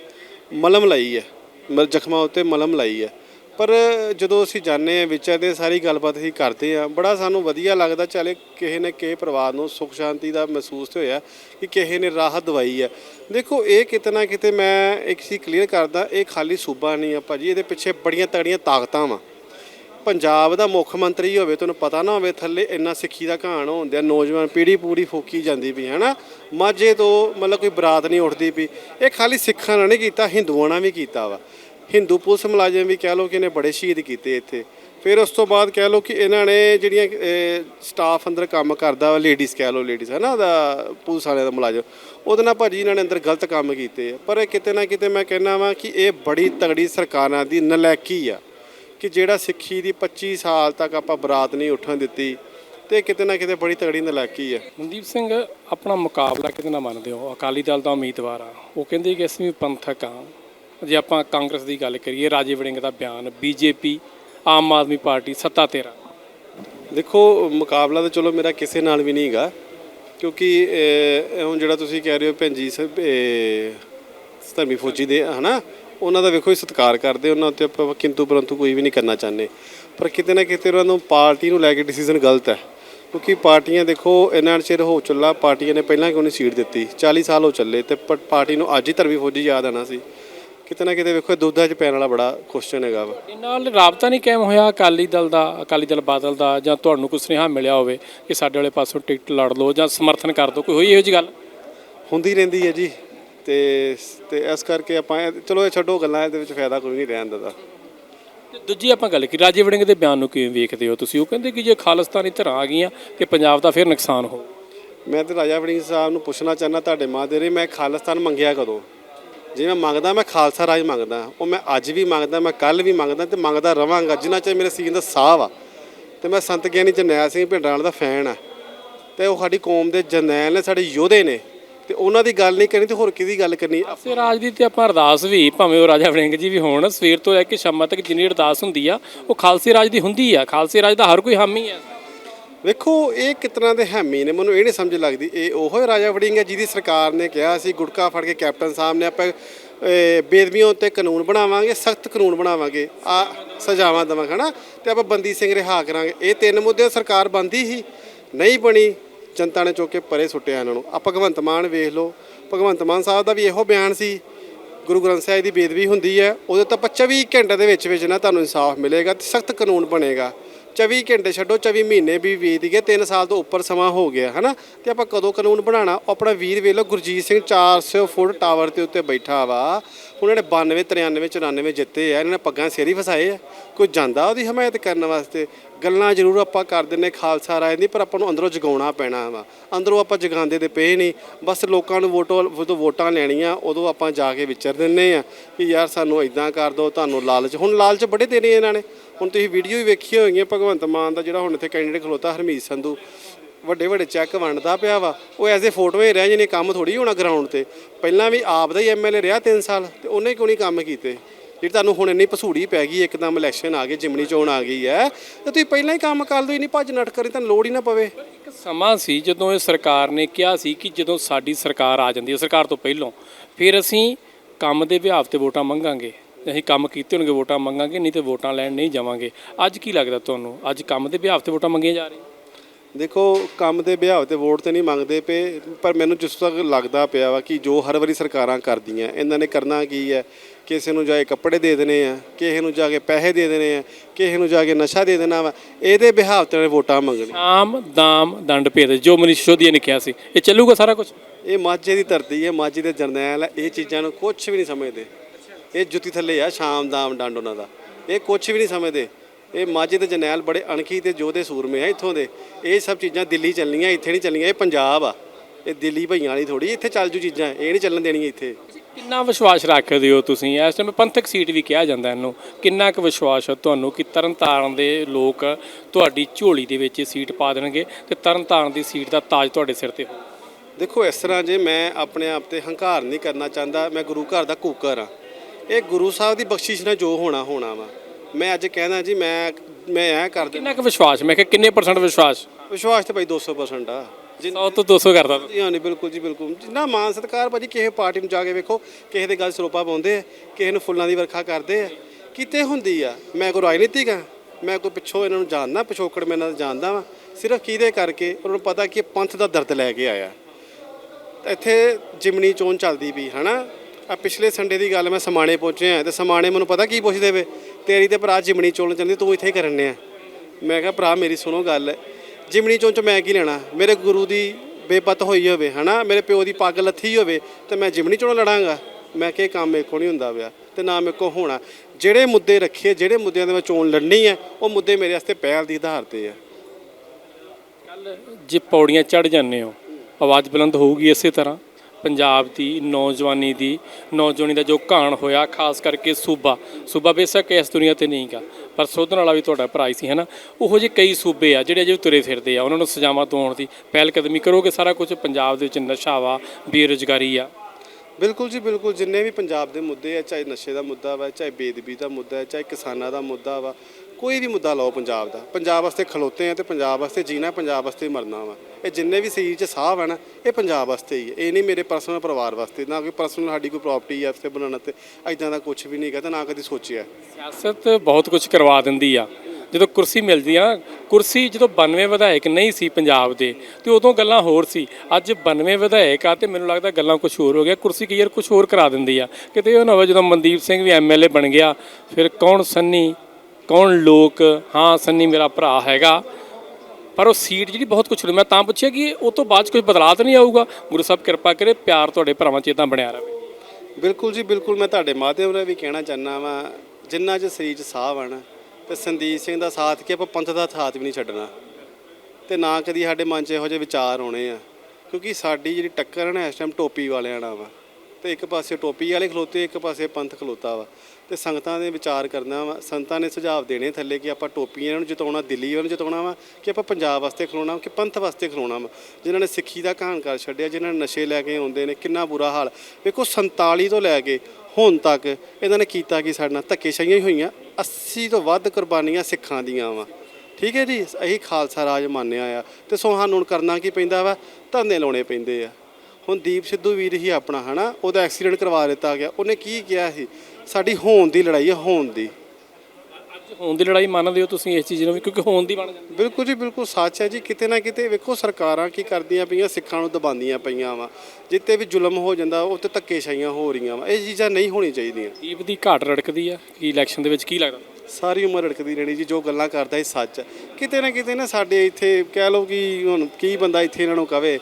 ਮਲਮ ਲਾਈ ਹੈ, ਮਤਲਬ ਜ਼ਖਮਾਂ ਉੱਤੇ ਮਲਮ ਲਾਈ ਹੈ। ਪਰ ਜਦੋਂ ਅਸੀਂ ਜਾਂਦੇ ਆ ਵਿਚਰਦੇ ਸਾਰੀ ਗੱਲਬਾਤ ਅਸੀਂ ਕਰਦੇ ਆ ਬੜਾ ਸਾਨੂੰ ਵਧੀਆ ਲੱਗਦਾ, ਚਾਲੇ ਕਿਸੇ ਨੇ ਕਿਸੇ ਪਰਿਵਾਰ ਨੂੰ ਸੁੱਖ ਸ਼ਾਂਤੀ ਦਾ ਮਹਿਸੂਸ ਹੋਇਆ ਕਿ ਕਿਸੇ ਨੇ ਰਾਹਤ ਦਵਾਈ ਹੈ ਦੇਖੋ, ਇਹ ਕਿਤੇ ਨਾ ਕਿਤੇ ਮੈਂ ਇੱਕ ਚੀਜ਼ ਕਲੀਅਰ ਕਰਦਾ, ਇਹ ਖਾਲੀ ਸੂਬਾ ਨਹੀਂ ਆ ਭਾਜੀ, ਇਹਦੇ ਪਿੱਛੇ ਬੜੀਆਂ ਤਗੜੀਆਂ ਤਾਕਤਾਂ ਵਾ। ਪੰਜਾਬ ਦਾ ਮੁੱਖ ਮੰਤਰੀ ਹੋਵੇ, ਤੁਹਾਨੂੰ ਪਤਾ ਨਾ ਹੋਵੇ, ਥੱਲੇ ਇੰਨਾ ਸਿੱਖੀ ਦਾ ਕਹਾਣ ਹੁੰਦਿਆ ਨੌਜਵਾਨ ਪੀੜ੍ਹੀ ਪੂਰੀ ਫੂਕੀ ਜਾਂਦੀ ਪਈ ਹੈ ਨਾ ਮਾਝੇ ਤੋਂ ਮਤਲਬ ਕੋਈ ਬਰਾਤ ਨਹੀਂ ਉੱਠਦੀ ਪਈ। ਇਹ ਖਾਲੀ ਸਿੱਖਾਂ ਨਾਲ ਨਹੀਂ ਕੀਤਾ, ਹਿੰਦੂਆਂ ਨਾਲ ਵੀ ਕੀਤਾ ਵਾ। ਹਿੰਦੂ ਪੁਲਿਸ ਮੁਲਾਜ਼ਮ ਵੀ ਕਹਿ ਲਓ ਕਿ ਇਹਨੇ ਬੜੇ ਸ਼ਹੀਦ ਕੀਤੇ ਇੱਥੇ। ਫਿਰ ਉਸ ਤੋਂ ਬਾਅਦ ਕਹਿ ਲਓ ਕਿ ਇਹਨਾਂ ਨੇ ਜਿਹੜੀਆਂ ਸਟਾਫ ਅੰਦਰ ਕੰਮ ਕਰਦਾ ਵਾ ਲੇਡੀਜ਼ ਕਹਿ ਲਓ ਲੇਡੀਜ਼ ਹੈ ਨਾ ਉਹਦਾ ਪੁਲਿਸ ਵਾਲਿਆਂ ਦਾ ਮੁਲਾਜ਼ਮ। ਉਹਦੇ ਨਾਲ ਭਾਜੀ ਇਹਨਾਂ ਨੇ ਅੰਦਰ ਗਲਤ ਕੰਮ ਕੀਤੇ ਪਰ ਇਹ ਕਿਤੇ ਨਾ ਕਿਤੇ ਮੈਂ ਕਹਿਣਾ ਵਾਂ ਕਿ ਇਹ ਬੜੀ ਤਗੜੀ ਸਰਕਾਰਾਂ ਦੀ ਨਲੈਕੀ ਆ ਕਿ ਜਿਹੜਾ ਸਿੱਖੀ ਦੀ 25 ਸਾਲ ਤੱਕ ਆਪਾਂ ਬਰਾਤ ਨਹੀਂ ਉੱਠਣ ਦਿੱਤੀ ਤੇ ਕਿਤੇ ਨਾ ਕਿਤੇ ਬੜੀ ਤਗੜੀ ਨਲਾਇਕੀ ਹੈ ਮਨਦੀਪ ਸਿੰਘ, ਆਪਣਾ ਮੁਕਾਬਲਾ ਕਿਤੇ ਨਾ ਮੰਨਦੇ ਹੋ? ਅਕਾਲੀ ਦਲ ਦਾ ਉਮੀਦਵਾਰ ਆ। ਉਹ ਕਹਿੰਦੇ ਕਿ ਅਸੀਂ ਵੀ ਪੰਥਕ ਆ। ਜੇ ਆਪਾਂ ਕਾਂਗਰਸ ਦੀ ਗੱਲ ਕਰੀਏ ਰਾਜੇ ਵੜਿੰਗ ਦਾ ਬਿਆਨ ਬੀਜੇਪੀ ਆਮ ਆਦਮੀ ਪਾਰਟੀ ਸੱਤਾ ਤੇਰਾ। ਦੇਖੋ ਮੁਕਾਬਲਾ ਤਾਂ ਚਲੋ ਮੇਰਾ ਕਿਸੇ ਨਾਲ ਵੀ ਨਹੀਂ ਹੈਗਾ ਕਿਉਂਕਿ ਹੁਣ ਜਿਹੜਾ ਤੁਸੀਂ ਕਹਿ ਰਹੇ ਹੋ ਭੈਣਜੀ ਸਾਹਿਬ, ਧਰਮੀ ਫੌਜੀ ਦੇ ਹਨਾ ਉਹਨਾਂ ਦਾ ਵੇਖੋ ਹੀ ਸਤਿਕਾਰ ਕਰਦੇ ਉਹਨਾਂ ਉੱਤੇ ਆਪਾਂ ਕਿੰਤੂ ਪਰੰਤੂ ਕੋਈ ਵੀ ਨਹੀਂ ਕਰਨਾ ਚਾਹੁੰਦੇ। ਪਰ ਕਿਤੇ ਨਾ ਕਿਤੇ ਉਹਨਾਂ ਨੂੰ ਪਾਰਟੀ ਨੂੰ ਲੈ ਕੇ ਡਿਸੀਜਨ ਗਲਤ ਹੈ ਕਿਉਂਕਿ ਪਾਰਟੀਆਂ ਦੇਖੋ ਇੰਨਾ ਚਿਰ ਹੋ ਚੱਲਾ ਪਾਰਟੀਆਂ ਨੇ ਪਹਿਲਾਂ ਕਿਉਂ ਨਹੀਂ ਸੀਟ ਦਿੱਤੀ? 40 ਸਾਲ ਹੋ ਚੱਲੇ ਤੇ ਪਾਰਟੀ ਨੂੰ ਅੱਜ ਹੀ ਧਰਮੀ ਫੌਜੀ ਯਾਦ ਆਣਾ ਸੀ। ਕਿਤੇ ਨਾ ਕਿਤੇ ਵੇਖੋ ਦੁੱਧਾਂ 'ਚ ਪੈਣ ਵਾਲਾ ਬੜਾ ਕੁਐਸਚਨ ਹੈਗਾ ਵਾ। ਇਹ ਨਾਲ ਰਾਬਤਾ ਨਹੀਂ ਕਾਇਮ ਹੋਇਆ ਅਕਾਲੀ ਦਲ ਦਾ ਅਕਾਲੀ ਦਲ ਬਾਦਲ ਦਾ ਜਾਂ ਤੁਹਾਨੂੰ ਕੋਈ ਸੁਨੇਹਾ ਮਿਲਿਆ ਹੋਵੇ ਕਿ ਸਾਡੇ ਵਾਲੇ ਪਾਸੋਂ ਟਿਕਟ ਲੜ ਲਓ ਜਾਂ ਸਮਰਥਨ ਕਰ ਦਿਓ ਕੋਈ ਹੋਈ ਇਹੋ ਜਿਹੀ ਗੱਲ? ਹੁੰਦੀ ਰਹਿੰਦੀ ਹੈ ਜੀ ਤੇ ਤੇ ਇਸ ਕਰਕੇ ਆਪਾਂ ਇਹ- ਚਲੋ ਇਹ ਛੱਡੋ ਗੱਲਾਂ ਇਹਦੇ ਵਿੱਚ ਫਾਇਦਾ ਕੋਈ ਨਹੀਂ ਰਹਿਣ ਦਾ ਤੇ ਦੂਜੀ ਆਪਾਂ ਗੱਲ ਕੀ ਰਾਜੇ ਵੜਿੰਗ ਦੇ ਬਿਆਨ ਨੂੰ ਕਿਵੇਂ ਵੇਖਦੇ ਹੋ ਤੁਸੀਂ? ਉਹ ਕਹਿੰਦੇ ਕਿ ਜੇ ਖਾਲਿਸਤਾਨੀ ਧਿਰਾਂ ਆ ਗਈਆਂ ਤੇ ਪੰਜਾਬ ਦਾ ਫਿਰ ਨੁਕਸਾਨ ਹੋ? ਮੈਂ ਤੇ ਰਾਜਾ ਵੜਿੰਗ ਸਾਹਿਬ ਨੂੰ ਪੁੱਛਣਾ ਚਾਹੁੰਦਾ ਤੁਹਾਡੇ ਮਾਧਿਅਮ ਰਾਹੀਂ ਮੈਂ ਖਾਲਿਸਤਾਨ ਮੰਗਿਆ ਕਦੋਂ? ਜਿਵੇਂ ਮੰਗਦਾ, ਮੈਂ ਖਾਲਸਾ ਰਾਜ ਮੰਗਦਾ, ਉਹ ਮੈਂ ਅੱਜ ਵੀ ਮੰਗਦਾ, ਮੈਂ ਕੱਲ ਵੀ ਮੰਗਦਾ ਤੇ ਮੰਗਦਾ ਰਵਾਂਗਾ, ਜਿੰਨਾ ਚਿਰ ਮੇਰੇ ਸੀਨ ਦਾ ਸਾਹ ਆ ਤੇ ਮੈਂ ਸੰਤ ਗਿਆਨੀ ਜਰਨੈਲ ਸਿੰਘ ਭਿੰਡਰਾਲ ਦਾ ਫੈਨ ਆ। ਤੇ ਉਹ ਸਾਡੀ ਕੌਮ ਦੇ ਜਰਨੈਲ ਨੇ, ਸਾਡੇ ਯੋਧੇ ਨੇ। ਤੇ ਉਹਨਾਂ ਦੀ ਗੱਲ ਨਹੀਂ ਕਰਨੀ ਤੇ ਹੋਰ ਕਿਹਦੀ ਗੱਲ ਕਰਨੀ? ਸੇ ਰਾਜ ਦੀ ਤੇ ਆਪਾਂ ਅਰਦਾਸ ਵੀ, ਭਾਵੇਂ ਉਹ ਰਾਜਾ ਵੜਿੰਗ ਜੀ ਵੀ ਹੋਣ, ਸਵੇਰ ਤੋਂ ਲੈ ਕੇ ਸ਼ਾਮਾਂ ਤੱਕ ਜਿੰਨੀ ਅਰਦਾਸ ਹੁੰਦੀ ਆ, ਉਹ ਖਾਲਸੇ ਰਾਜ ਦੀ ਹੁੰਦੀ ਆ। ਖਾਲਸੇ ਰਾਜ ਦਾ ਹਰ ਕੋਈ ਹਾਮੀ ਆ। ਵੇਖੋ ਇਹ ਕਿਤਨਾ ਦੇ ਹੈਮੀ ਨੇ ਮੈਨੂੰ ਇਹ ਨਹੀਂ ਸਮਝ ਲੱਗਦੀ। ਇਹ ਉਹੋ ਰਾਜਾ ਵੜਿੰਗ ਹੈ ਜਿਹਦੀ ਸਰਕਾਰ ਨੇ ਕਿਹਾ ਸੀ ਗੁਟਕਾ ਫੜ ਕੇ ਕੈਪਟਨ ਸਾਹਿਬ ਨੇ ਆਪਾਂ ਇਹ, ਉੱਤੇ ਕਾਨੂੰਨ ਬਣਾਵਾਂਗੇ ਸਖਤ ਕਾਨੂੰਨ ਬਣਾਵਾਂਗੇ ਆ ਸਜ਼ਾਵਾਂ ਦੇਵਾਂਗੇ ਹਨਾ? ਤੇ ਆਪਾਂ ਬੰਦੀ ਸਿੰਘ ਰਿਹਾ ਕਰਾਂਗੇ। ਇਹ ਤਿੰਨ ਮੁੱਦੇ ਸਰਕਾਰ ਬੰਦੀ ਹੀ ਨਹੀਂ ਬਣੀ ਜਨਤਾ ਨੇ ਚੁੱਕ ਕੇ ਪਰੇ ਸੁੱਟਿਆ ਇਹਨਾਂ ਨੂੰ। ਆ ਭਗਵੰਤ ਮਾਨ ਵੇਖ ਲਓ ਭਗਵੰਤ ਮਾਨ ਸਾਹਿਬ ਦਾ ਵੀ ਇਹੋ ਬਿਆਨ ਸੀ ਗੁਰੂ ਗ੍ਰੰਥ ਸਾਹਿਬ ਦੀ ਬੇਦਬੀ ਹੁੰਦੀ ਹੈ ਉਹਦੇ ਤਾਂ ਆਪਾਂ 24 ਘੰਟੇ ਦੇ ਵਿੱਚ ਵਿੱਚ ਨਾ ਤੁਹਾਨੂੰ ਇਨਸਾਫ ਮਿਲੇਗਾ ਤੇ ਸਖਤ ਕਾਨੂੰਨ ਬਣੇਗਾ। 24 ਘੰਟੇ ਛੱਡੋ 24 ਮਹੀਨੇ ਵੀ ਬੀਤ ਗਏ 3 ਸਾਲ ਤੋਂ ਉੱਪਰ ਸਮਾਂ ਹੋ ਗਿਆ, ਹਨਾ? ਤੇ ਆਪਾਂ ਕਦੋਂ ਕਾਨੂੰਨ ਬਣਾਉਣਾ? ਉਹ ਆਪਣਾ ਵੀਰ ਵੇਲੋ ਗੁਰਜੀਤ ਸਿੰਘ 400 ਫੁੱਟ ਟਾਵਰ ਦੇ ਉੱਤੇ ਬੈਠਾ ਵਾ। ਉਹਨਾਂ ਨੇ 92 93 94 ਜਿੱਤੇ ਆ, ਇਹਨਾਂ ਨੇ ਪੱਗਾਂ ਸਿਰ ਹੀ ਫਸਾਏ ਆ। ਕੋਈ ਜਾਂਦਾ ਉਹਦੀ ਹਮਾਇਤ ਕਰਨ ਵਾਸਤੇ? ਗੱਲਾਂ ਜ਼ਰੂਰ ਆਪਾਂ ਕਰ ਦਿੰਨੇ ਖਾਲਸਾ ਰਾਜ ਦੀ, ਪਰ ਆਪਾਂ ਨੂੰ ਅੰਦਰੋਂ ਜਗਾਉਣਾ ਪੈਣਾ ਵਾ। ਅੰਦਰੋਂ ਆਪਾਂ ਜਗਾਉਂਦੇ ਤੇ ਪਏ ਨਹੀਂ। ਬਸ ਲੋਕਾਂ ਨੂੰ ਵੋਟੋ, ਜਦੋਂ ਵੋਟਾਂ ਲੈਣੀਆਂ, ਉਦੋਂ ਆਪਾਂ ਜਾ ਕੇ ਵਿਚਰ ਦਿੰਨੇ ਆ ਕਿ ਯਾਰ ਸਾਨੂੰ ਇਦਾਂ ਕਰ ਦਿਓ, ਤੁਹਾਨੂੰ ਲਾਲਚ। ਹੁਣ ਲਾਲਚ ਬੜੇ ਦੇਣੇ ਇਹਨਾਂ ਨੇ। ਹੁਣ ਤੁਸੀਂ ਵੀਡੀਓ ਵੀ ਵੇਖੀ ਹੋਈਆਂ, ਭਗਵੰਤ ਮਾਨ ਦਾ ਜਿਹੜਾ ਹੁਣ ਇੱਥੇ ਕੈਂਡੀਡੇਟ ਖਲੋਤਾ, ਹਰਮੀਤ ਸੰਧੂ। ਵੱਡੇ ਵੱਡੇ ਚੈੱਕ ਵੰਡਦਾ ਪਿਆ ਵਾ। ਉਹ ਐਜ਼ ਏ ਫੋਟੋਆਂ ਹੀ ਰਹਿ ਜਨੇ ਕੰਮ ਥੋੜੀ ਹੋਣਾ ਗਰਾਊਂਡ ਤੇ। ਪਹਿਲਾਂ ਵੀ ਆਪ ਦਾ ਹੀ ਐਮਐਲਏ ਰਿਹਾ 3 ਸਾਲ, ਤੇ ਉਹਨੇ ਕਿਉਂ ਨਹੀਂ ਕੰਮ ਕੀਤੇ? ਜਿਹੜੀ ਤੁਹਾਨੂੰ ਹੁਣ ਇੰਨੀ ਪਸੂੜੀ ਪੈ ਗਈ, ਇੱਕਦਮ ਇਲੈਕਸ਼ਨ ਆ ਗਏ, ਜਿਮਨੀ ਚੋਣ ਆ ਗਈ ਹੈ, ਤੇ ਤੁਸੀਂ ਪਹਿਲਾਂ ਹੀ ਕੰਮ ਕਰ ਲਓ, ਇੰਨੀ ਭੱਜ ਨੱਠ ਕਰੀ, ਤੁਹਾਨੂੰ ਲੋੜ ਹੀ ਨਾ ਪਵੇ। ਇੱਕ ਸਮਾਂ ਸੀ ਜਦੋਂ ਇਹ ਸਰਕਾਰ ਨੇ ਕਿਹਾ ਸੀ ਕਿ ਜਦੋਂ ਸਾਡੀ ਸਰਕਾਰ ਆ ਜਾਂਦੀ ਹੈ, ਸਰਕਾਰ ਤੋਂ ਪਹਿਲਾਂ, ਫਿਰ ਅਸੀਂ ਕੰਮ ਦੇ ਵਿਹਾਰ ਤੇ ਵੋਟਾਂ ਮੰਗਾਂਗੇ। ਅਸੀਂ ਕੰਮ ਕੀਤੇ ਹੋਣਗੇ, ਵੋਟਾਂ ਮੰਗਾਂਗੇ, ਨਹੀਂ ਤੇ ਵੋਟਾਂ ਲੈਣ ਨਹੀਂ ਜਾਵਾਂਗੇ। ਅੱਜ ਕੀ ਲੱਗਦਾ ਤੁਹਾਨੂੰ? ਅੱਜ ਕੰਮ ਦੇ ਵਿਹਾਰ ਤੇ ਵੋਟਾਂ ਮੰਗੀਆਂ ਜਾ ਰਹੀਆਂ? ਦੇਖੋ ਕੰਮ ਦੇ ਵਿਆਹ ਤੇ ਵੋਟ ਤੇ ਨਹੀਂ ਮੰਗਦੇ ਪਏ ਪਰ ਮੈਨੂੰ ਜਿਸ ਤੱਕ ਲੱਗਦਾ ਪਿਆ ਵਾ ਕਿ ਜੋ ਹਰ ਵਾਰੀ ਸਰਕਾਰਾਂ ਕਰਦੀਆਂ ਇਹਨਾਂ ਨੇ ਕਰਨਾ ਕੀ ਹੈ? ਕਿਸੇ ਨੂੰ ਜਾ ਕੇ ਕੱਪੜੇ ਦੇ ਦੇਣੇ ਆ ਕਿਸੇ ਨੂੰ ਜਾ ਕੇ ਪੈਸੇ ਦੇ ਦੇਣੇ ਆ ਕਿਸੇ ਨੂੰ ਜਾ ਕੇ ਨਸ਼ਾ ਦੇ ਦੇਣਾ ਵਾ ਇਹਦੇ ਵਿਹਾਰ ਤੇ ਵੋਟਾਂ ਮੰਗਣੀ ਆਮ ਦਾਮ ਦੰਡ ਭੇਦ ਜੋ ਮਨੀਸ਼ ਸਿਸੋਦੀਆ ਨੇ ਕਿਹਾ ਸੀ ਇਹ ਚੱਲੂਗਾ ਸਾਰਾ ਕੁਝ ਇਹ ਮਾਝੇ ਦੀ ਧਰਤੀ ਹੈ ਮਾਝੇ ਦੇ ਜਰਨੈਲ ਹੈ ਇਹ ਚੀਜ਼ਾਂ ਨੂੰ ਕੁਝ ਵੀ ਨਹੀਂ ਸਮਝਦੇ। ਇਹ ਜੁੱਤੀ ਥੱਲੇ ਆ ਸ਼ਾਮ ਦਾਮ ਡੰਡ ਉਹਨਾਂ ਦਾ। ਇਹ ਕੁਝ ਵੀ ਨਹੀਂ ਸਮਝਦੇ। ਇਹ ਮਾਝੇ ਦੇ ਜਰਨੈਲ ਬੜੇ ਅਣਖੀ ਤੇ ਯੋਧੇ ਸੂਰਮੇ ਆ ਇੱਥੋਂ ਦੇ। ਇਹ ਸਭ ਚੀਜ਼ਾਂ ਦਿੱਲੀ ਚੱਲਣੀਆਂ ਇੱਥੇ ਨਹੀਂ ਚੱਲਣੀਆਂ ਇਹ ਪੰਜਾਬ ਆ। ਇਹ ਦਿੱਲੀ ਭਈਆਂ ਵਾਲੀ ਥੋੜੀ ਇੱਥੇ ਚੱਲ ਜੂ ਚੀਜ਼ਾਂ ਇਹ ਨਹੀਂ ਚੱਲਣ ਦੇਣੀਆਂ ਇੱਥੇ। ਕਿੰਨਾ ਵਿਸ਼ਵਾਸ ਰੱਖਦੇ ਹੋ ਤੁਸੀਂ? ਇਸ ਟਾਈਮ ਪੰਥਕ ਸੀਟ ਵੀ ਕਿਹਾ ਜਾਂਦਾ ਇਹਨੂੰ। ਕਿੰਨਾ ਕੁ ਵਿਸ਼ਵਾਸ ਹੈ ਤੁਹਾਨੂੰ ਕਿ ਤਰਨਤਾਰਨ ਦੇ ਲੋਕ ਤੁਹਾਡੀ ਝੋਲੀ ਦੇ ਵਿੱਚ ਸੀਟ ਪਾ ਦੇਣਗੇ ਤੇ ਤਰਨਤਾਰਨ ਦੀ ਸੀਟ ਦਾ ਤਾਜ ਤੁਹਾਡੇ ਸਿਰ ਤੇ ਹੋ ਦੇਖੋ ਇਸ ਤਰ੍ਹਾਂ ਜੇ ਮੈਂ ਆਪਣੇ ਆਪ ਤੇ ਹੰਕਾਰ ਨਹੀਂ ਕਰਨਾ ਚਾਹੁੰਦਾ ਮੈਂ ਗੁਰੂ ਘਰ ਦਾ ਕੂਕਰ ਆ। ਇਹ ਗੁਰੂ ਸਾਹਿਬ ਦੀ ਬਖਸ਼ਿਸ਼ ਨਾਲ ਜੋ ਹੋਣਾ ਹੋਣਾ ਵਾ। ਮੈਂ ਅੱਜ ਕਹਿੰਦਾ ਜੀ ਮੈਂ ਮੈਂ ਐ ਕਰ ਦਿੰਦਾ। ਕਿੰਨਾ ਕੁ ਵਿਸ਼ਵਾਸ? ਮੈਂ ਕਿਹਾ ਕਿੰਨੇ ਪਰਸੈਂਟ ਵਿਸ਼ਵਾਸ? ਵਿਸ਼ਵਾਸ ਤੇ ਭਾਈ 200% ਆ। ਜਿੰਨਾ 100 ਤੋਂ 200 ਕਰਦਾ ਜੀ ਹਾਂ ਨਹੀਂ ਬਿਲਕੁਲ ਜੀ ਬਿਲਕੁਲ। ਜਿੰਨਾ ਮਾਨ ਸਤਿਕਾਰ ਭਾਜੀ ਕਿਸੇ ਪਾਰਟੀ ਨੂੰ ਜਾ ਕੇ ਵੇਖੋ ਕਿਸੇ ਦੇ ਗੱਲ ਸਰੋਪਾ ਪਾਉਂਦੇ ਆ ਕਿਸੇ ਨੂੰ ਫੁੱਲਾਂ ਦੀ ਵਰਖਾ ਕਰਦੇ ਆ। ਕਿਤੇ ਹੁੰਦੀ ਆ ਮੈਂ ਕੋਈ ਰਾਜਨੀਤਿਕ ਆ ਮੈਂ ਕੋਈ ਪਿੱਛੋਂ ਇਹਨਾਂ ਨੂੰ ਜਾਣਦਾ ਪਿਛੋਕੜ ਮੈਂ ਇਹਨਾਂ ਦਾ ਜਾਣਦਾ ਵਾਂ। ਸਿਰਫ ਕਿਹਦੇ ਕਰਕੇ? ਉਹਨਾਂ ਨੂੰ ਪਤਾ ਕਿ ਪੰਥ ਦਾ ਦਰਦ ਲੈ ਕੇ ਆਇਆ। ਇੱਥੇ ਜਿਮਣੀ ਚੋਣ ਚੱਲਦੀ ਵੀ ਹਨਾ? ਆ ਪਿਛਲੇ ਸੰਡੇ ਦੀ ਗੱਲ ਮੈਂ ਸਮਾਣੇ ਪਹੁੰਚੇ ਆ ਤੇ ਸਮਾਣੇ ਮੈਨੂੰ ਪਤਾ ਕੀ ਪੁੱਛਦੇ ਵੇ? ਤੇਰੀ ਤੇ ਭਰਾ ਜਿਮਣੀ ਚੋਣ ਚੱਲਦੀ ਤੂੰ ਇੱਥੇ ਹੀ ਕਰਨੇ ਆ ਮੈਂ ਕਿਹਾ, ਭਰਾ, ਮੇਰੀ ਸੁਣੋ ਗੱਲ। ਜਿਮਣੀ ਚੋਣ ਚ ਮੈਂ ਕੀ ਲੈਣਾ? ਮੇਰੇ ਗੁਰੂ ਦੀ ਬੇਪਤ ਹੋਈ ਹੋਵੇ, ਹਨਾ? ਮੇਰੇ ਪਿਓ ਦੀ ਪੱਗ ਲੱਥੀ ਹੋਵੇ, ਤੇ ਮੈਂ ਜਿਮਣੀ ਚੋਣ ਲੜਾਂਗਾ। ਮੈਂ ਕਿਹਾ, ਇਹ ਕੰਮ ਮੇਰੇ ਕੋਲ ਨਹੀਂ ਹੁੰਦਾ ਪਿਆ, ਤੇ ਨਾ ਮੇਰੇ ਕੋਲ ਹੋਣਾ। ਜਿਹੜੇ ਮੁੱਦੇ ਰੱਖੇ, ਜਿਹੜੇ ਮੁੱਦਿਆਂ ਦੇ ਮੈਂ ਚੋਣ ਲੜਨੀ ਹੈ, ਉਹ ਮੁੱਦੇ ਮੇਰੇ ਵਾਸਤੇ ਪਹਿਲ ਦੀ ਆਧਾਰ ਤੇ ਆ। ਕੱਲ ਜੇ ਪੌੜੀਆਂ ਚੜ ਜਾਂਦੇ ਹੋ, ਆਵਾਜ਼ ਬੁਲੰਦ ਹੋਊਗੀ ਇਸੇ ਤਰ੍ਹਾਂ। ਪੰਜਾਬ ਦੀ ਨੌਜਵਾਨੀ ਦੀ, ਨੌਜਵਾਨੀ ਦਾ ਜੋ ਘਾਣ ਹੋਇਆ, ਖਾਸ ਕਰਕੇ ਸੂਬਾ। ਸੂਬਾ ਬੇਸ਼ੱਕ ਇਸ ਦੁਨੀਆ ਤੇ ਨਹੀਂਗਾ ਪਰ ਸੋਧਣ ਵਾਲਾ ਵੀ ਤੁਹਾਡਾ ਭਰਾ ਹੀ ਸੀ, ਹਨਾ? ਉਹੋ ਜਿਹੇ ਕਈ ਸੂਬੇ ਆ, ਜਿਹੜੇ ਅਜੇ ਵੀ ਤੁਰੇ ਫਿਰਦੇ ਆ, ਉਹਨਾਂ ਨੂੰ ਸਜ਼ਾਵਾਂ ਦਵਾਉਣ ਦੀ ਪਹਿਲ ਕਦਮੀ ਕਰੋਗੇ, ਸਾਰਾ ਕੁਝ ਪੰਜਾਬ ਦੇ ਵਿੱਚ ਨਸ਼ਾ ਵਾ, ਬੇਰੁਜ਼ਗਾਰੀ ਆ। ਬਿਲਕੁਲ ਜੀ, ਬਿਲਕੁਲ। ਜਿੰਨੇ ਵੀ ਪੰਜਾਬ ਦੇ ਮੁੱਦੇ ਆ, ਚਾਹੇ ਨਸ਼ੇ ਦਾ ਮੁੱਦਾ ਵਾ, ਚਾਹੇ ਬੇਦਬੀ ਦਾ ਮੁੱਦਾ ਹੈ ਚਾਹੇ ਕਿਸਾਨਾਂ ਦਾ ਮੁੱਦਾ ਵਾ ਕੋਈ ਵੀ ਮੁੱਦਾ ਲਾਓ ਪੰਜਾਬ ਦਾ। ਪੰਜਾਬ ਵਾਸਤੇ ਖਲੋਤੇ ਆ ਤੇ ਪੰਜਾਬ ਵਾਸਤੇ ਜੀਣਾ, ਪੰਜਾਬ ਵਾਸਤੇ ਮਰਨਾ ਵਾ। ਇਹ ਜਿੰਨੇ ਵੀ ਸਰੀਰ 'ਚ ਸਾਹ ਵਾ ਨਾ, ਇਹ ਪੰਜਾਬ ਵਾਸਤੇ ਹੀ ਹੈ ਇਹ ਨਹੀਂ ਮੇਰੇ ਪਰਸਨਲ ਪਰਿਵਾਰ ਵਾਸਤੇ, ਨਾ ਕੋਈ ਪਰਸਨਲ ਸਾਡੀ ਕੋਈ ਪ੍ਰਾਪਰਟੀ ਆ ਤੇ ਬਣਾਉਣਾ ਤੇ ਐਦਾਂ ਦਾ ਕੁਝ ਵੀ ਨਹੀਂ ਹੈਗਾ ਤੇ ਨਾ ਕਦੀ ਸੋਚਿਆ। ਸਿਆਸਤ ਬਹੁਤ ਕੁਝ ਕਰਵਾ ਦਿੰਦੀ ਆ। ਜਦੋਂ ਕੁਰਸੀ ਮਿਲਦੀ ਆ ਕੁਰਸੀ ਜਦੋਂ 92 ਵਿਧਾਇਕ ਨਹੀਂ ਸੀ ਪੰਜਾਬ ਦੇ, ਤੇ ਉਦੋਂ ਗੱਲਾਂ ਹੋਰ ਸੀ। ਅੱਜ 92 ਵਿਧਾਇਕ ਆ ਤੇ ਮੈਨੂੰ ਲੱਗਦਾ ਗੱਲਾਂ ਕੁਝ ਹੋਰ ਹੋ ਗਿਆ। ਕੁਰਸੀ ਕਈ ਵਾਰ ਕੁਝ ਹੋਰ ਕਰਾ ਦਿੰਦੀ ਆ। ਕਿਤੇ ਇਹ ਨਾ ਹੋਵੇ ਜਦੋਂ ਮਨਦੀਪ ਸਿੰਘ ਵੀ ਐਮਐਲਏ ਬਣ ਗਿਆ, ਫਿਰ ਕੌਣ ਸੰਨੀ ਕੌਣ ਲੋਕ? ਹਾਂ, ਸੰਨੀ ਮੇਰਾ ਭਰਾ ਹੈਗਾ। ਪਰ ਉਹ ਸੀਟ ਜਿਹੜੀ ਬਹੁਤ ਕੁਝ ਮੈਂ ਤਾਂ ਪੁੱਛਿਆ ਕਿ ਉਹ ਤੋਂ ਬਾਅਦ 'ਚ ਕੋਈ ਬਦਲਾਅ ਤਾਂ ਨਹੀਂ ਆਊਗਾ? ਗੁਰੂ ਸਾਹਿਬ ਕਿਰਪਾ ਕਰੇ, ਪਿਆਰ ਤੁਹਾਡੇ ਭਰਾਵਾਂ 'ਚ ਇਦਾਂ ਬਣਿਆ ਰਹੇ। ਬਿਲਕੁਲ ਜੀ, ਬਿਲਕੁਲ। ਮੈਂ ਤੁਹਾਡੇ ਮਾਧਿਅਮ ਨਾਲ ਵੀ ਕਹਿਣਾ ਚਾਹੁੰਦਾ ਵਾਂ, ਜਿੰਨਾ 'ਚ ਸਰੀਰ 'ਚ ਸਾਹ ਵਣਾ ਤੇ ਸੰਦੀਪ ਸਿੰਘ ਦਾ ਸਾਥ ਕਿ ਆਪਾਂ ਪੰਥ ਦਾ ਸਾਥ ਵੀ ਨਹੀਂ ਛੱਡਣਾ। ਤੇ ਨਾ ਕਦੀ ਸਾਡੇ ਮਨ 'ਚ ਇਹੋ ਜਿਹੇ ਵਿਚਾਰ ਆਉਣੇ ਆ, ਕਿਉਂਕਿ ਸਾਡੀ ਜਿਹੜੀ ਟੱਕਰ ਹੈ ਨਾ, ਇਸ ਟਾਈਮ ਟੋਪੀ ਵਾਲਿਆਂ ਨਾਲ ਵਾ। ਤੇ ਇੱਕ ਪਾਸੇ ਟੋਪੀ ਵਾਲੇ ਖਲੋਤੇ, ਇੱਕ ਪਾਸੇ ਪੰਥ ਖਲੋਤਾ ਵਾ। ਤੇ ਸੰਗਤਾਂ ਦੇ ਵਿਚਾਰ ਕਰਨਾ ਵਾ ਸੰਤਾਂ ਨੇ ਸੁਝਾਅ ਦੇਣੇ ਥੱਲੇ ਕਿ ਆਪਾਂ ਟੋਪੀਆਂ ਨੂੰ ਜਿਤਾਉਣਾ, ਦਿੱਲੀ ਨੂੰ ਜਿਤਾਉਣਾ ਵਾ, ਕਿ ਆਪਾਂ ਪੰਜਾਬ ਵਾਸਤੇ ਖਲੋਣਾ ਕਿ ਪੰਥ ਵਾਸਤੇ ਖਲੋਣਾ ਵਾ। ਜਿਨ੍ਹਾਂ ਨੇ ਸਿੱਖੀ ਦਾ ਕਹਾਣ ਕਰ ਛੱਡਿਆ, ਜਿਨ੍ਹਾਂ ਨੇ ਨਸ਼ੇ ਲੈ ਕੇ ਆਉਂਦੇ ਨੇ, ਕਿੰਨਾ ਬੁਰਾ ਹਾਲ। ਵੇਖੋ 47 ਤੋਂ ਲੈ ਕੇ ਹੁਣ ਤੱਕ ਇਹਨਾਂ ਨੇ ਕੀਤਾ ਕਿ ਸਾਡੇ ਨਾਲ? ਧੱਕੇਸ਼ਾਹੀਆਂ ਹੀ ਹੋਈਆਂ 80 ਤੋਂ ਵੱਧ ਕੁਰਬਾਨੀਆਂ ਸਿੱਖਾਂ ਦੀਆਂ ਵਾ। ਠੀਕ ਹੈ ਜੀ? ਅਸੀਂ ਖਾਲਸਾ ਰਾਜ ਮੰਨਿਆ ਆ। ਤੇ ਸੋ ਸਾਨੂੰ ਹੁਣ ਕਰਨਾ ਕੀ ਪੈਂਦਾ ਵਾ? ਧਰਨੇ ਲਾਉਣੇ ਪੈਂਦੇ ਆ। ਹੁਣ ਦੀਪ ਸਿੱਧੂ ਵੀਰ ਹੀ ਆਪਣਾ, ਹਨਾ, ਉਹਦਾ ਐਕਸੀਡੈਂਟ ਕਰਵਾ ਦਿੱਤਾ ਗਿਆ। ਉਹਨੇ ਕੀ ਕਿਹਾ ਸੀ? ਸਾਡੀ ਹੋਣ ਦੀ ਲੜਾਈ ਹੈ ਹੋਣ ਦੀ। ਹੋਣ ਦੀ ਲੜਾਈ ਮੰਨਦੇ ਹੋ ਤੁਸੀਂ ਇਸ ਚੀਜ਼ ਨੂੰ ਵੀ? ਕਿਉਂਕਿ ਹੋਣ ਦੀ ਬਣ ਜਾਂਦੀ। ਬਿਲਕੁਲ ਜੀ ਬਿਲਕੁਲ ਸੱਚ ਹੈ ਜੀ। ਕਿਤੇ ਨਾ ਕਿਤੇ ਵੇਖੋ ਸਰਕਾਰਾਂ ਕੀ ਕਰਦੀਆਂ ਪਈਆਂ ਸਿੱਖਾਂ ਨੂੰ ਦਬਾਉਂਦੀਆਂ ਪਈਆਂ ਵਾ। ਜਿੱਤੇ ਵੀ ਜ਼ੁਲਮ ਹੋ ਜਾਂਦਾ ਉੱਤੇ ਧੱਕੇਸ਼ਾਹੀਆਂ ਹੋ ਰਹੀਆਂ ਵਾ। ਇਹ ਚੀਜ਼ਾਂ ਨਹੀਂ ਹੋਣੀ ਚਾਹੀਦੀਆਂ। ਦੀਪ ਦੀ ਘਾਟ ਰੜਕਦੀ ਆ। ਕੀ ਇਲੈਕਸ਼ਨ ਦੇ ਵਿੱਚ ਕੀ ਲੱਗਦਾ? ਸਾਰੀ ਉਮਰ ਰੜਕਦੀ ਰਹਿਣੀ ਜੀ ਜੋ ਗੱਲਾਂ ਕਰਦਾ ਇਹ ਸੱਚ। ਕਿਤੇ ਨਾ ਕਿਤੇ ਨਾ ਸਾਡੇ ਇੱਥੇ ਕਹਿ ਲਓ ਕਿ ਹੁਣ ਕੀ ਬੰਦਾ ਇੱਥੇ ਇਹਨਾਂ ਨੂੰ ਕਵੇ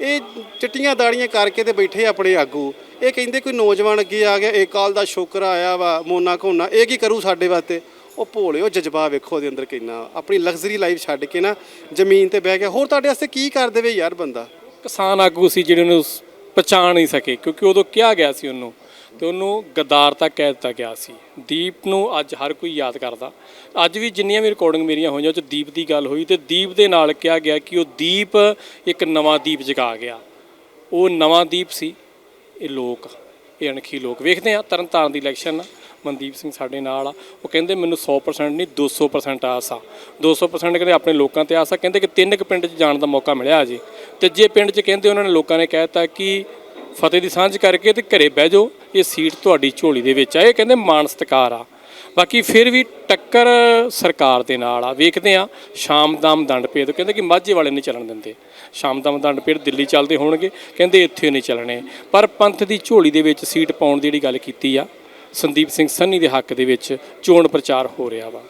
ਇਹ ਚਿੱਟੀਆਂ ਦਾੜੀਆਂ ਕਰਕੇ ਤੇ ਬੈਠੇ ਆਪਣੇ ਆਗੂ। ਇਹ ਕਹਿੰਦੇ ਕੋਈ ਨੌਜਵਾਨ ਅੱਗੇ ਆ ਗਿਆ, ਇਹ ਕਾਲ ਦਾ ਸ਼ੁਕਰ ਆਇਆ ਵਾ, ਮੋਨਾ ਘੋਨਾ, ਇਹ ਕੀ ਕਰੂ ਸਾਡੇ ਵਾਸਤੇ? ਉਹ ਭੋਲੇ ਉਹ ਜਜ਼ਬਾ ਵੇਖੋ ਉਹਦੇ ਅੰਦਰ ਕਿੰਨਾ ਆਪਣੀ ਲਗਜ਼ਰੀ ਲਾਈਫ ਛੱਡ ਕੇ ਨਾ ਜ਼ਮੀਨ ਤੇ ਬਹਿ ਗਿਆ। ਹੋਰ ਤੁਹਾਡੇ ਵਾਸਤੇ ਕੀ ਕਰ ਦੇਵੇ ਯਾਰ ਬੰਦਾ? ਕਿਸਾਨ ਆਗੂ ਸੀ ਜਿਹੜੇ ਉਹਨੂੰ ਸ- ਪਛਾਣ ਨਹੀਂ ਸਕੇ, ਕਿਉਂਕਿ ਉਦੋਂ ਕਿਹਾ ਗਿਆ ਸੀ ਉਹਨੂੰ ਤੇ ਉਹਨੂੰ ਗਦਾਰ ਤੱਕ ਕਹਿ ਦਿੱਤਾ ਗਿਆ ਸੀ। ਦੀਪ ਨੂੰ ਅੱਜ ਹਰ ਕੋਈ ਯਾਦ ਕਰਦਾ। ਅੱਜ ਵੀ ਜਿੰਨੀਆਂ ਵੀ ਰਿਕਾਰਡਿੰਗ ਮੇਰੀਆਂ ਹੋਈਆਂ, ਉਹ 'ਚ ਦੀਪ ਦੀ ਗੱਲ ਹੋਈ ਤੇ ਦੀਪ ਦੇ ਨਾਲ ਕਿਹਾ ਗਿਆ ਕਿ ਉਹ ਦੀਪ ਇੱਕ ਨਵਾਂ ਦੀਪ ਜਗਾ ਗਿਆ। ਉਹ ਨਵਾਂ ਦੀਪ ਸੀ। ਇਹ ਲੋਕ, ਇਹ ਅਣਖੀ ਲੋਕ ਵੇਖਦੇ ਆ। ਤਰਨਤਾਰਨ ਦੀ ਇਲੈਕਸ਼ਨ ਮਨਦੀਪ ਸਿੰਘ ਸਾਡੇ ਨਾਲ ਆ। ਉਹ ਕਹਿੰਦੇ ਮੈਨੂੰ 100% ਨਹੀਂ 200% ਆਸ ਆ। 200% ਕਹਿੰਦੇ ਆਪਣੇ ਲੋਕਾਂ ਤੇ ਆਸ ਆ। ਕਹਿੰਦੇ ਕਿ ਤਿੰਨ ਕੁ ਪਿੰਡ 'ਚ ਜਾਣ ਦਾ ਮੌਕਾ ਮਿਲਿਆ ਜੀ। ਤੇ ਜੇ ਪਿੰਡ 'ਚ ਕਹਿੰਦੇ, ਉਹਨਾਂ ਨੇ ਲੋਕਾਂ ਨੇ ਕਹਿਤਾ ਕਿ ਫਤਿਹ ਦੀ ਸਾਂਝ ਕਰਕੇ ਤੇ ਘਰੇ ਬਹਿ ਜਾਓ, ਇਹ ਸੀਟ ਤੁਹਾਡੀ ਝੋਲੀ ਦੇ ਵਿੱਚ ਆ, ਇਹ ਕਹਿੰਦੇ ਮਾਣ ਸਤਿਕਾਰ ਆ। ਬਾਕੀ ਫਿਰ ਵੀ ਟੱਕਰ ਸਰਕਾਰ ਦੇ ਨਾਲ ਆ, ਵੇਖਦੇ ਆ ਸ਼ਾਮਦਾਮ ਦੰਡ ਭੇਦ ਕਹਿੰਦੇ ਕਿ ਮਾਝੇ ਵਾਲੇ ਨਹੀਂ ਚੱਲਣ ਦਿੰਦੇ। ਸ਼ਾਮਦਾਮ ਦੰਡ ਭੇਦ ਦਿੱਲੀ ਚੱਲਦੇ ਹੋਣਗੇ, ਕਹਿੰਦੇ ਇੱਥੇ ਨਹੀਂ ਚੱਲਣੇ। ਪਰ ਪੰਥ ਦੀ ਝੋਲੀ ਦੇ ਵਿੱਚ ਸੀਟ ਪਾਉਣ ਦੀ ਜਿਹੜੀ ਗੱਲ ਕੀਤੀ ਆ, ਸੰਦੀਪ ਸਿੰਘ ਸੰਨੀ ਦੇ ਹੱਕ ਦੇ ਵਿੱਚ ਚੋਣ ਪ੍ਰਚਾਰ ਹੋ ਰਿਹਾ ਵਾ।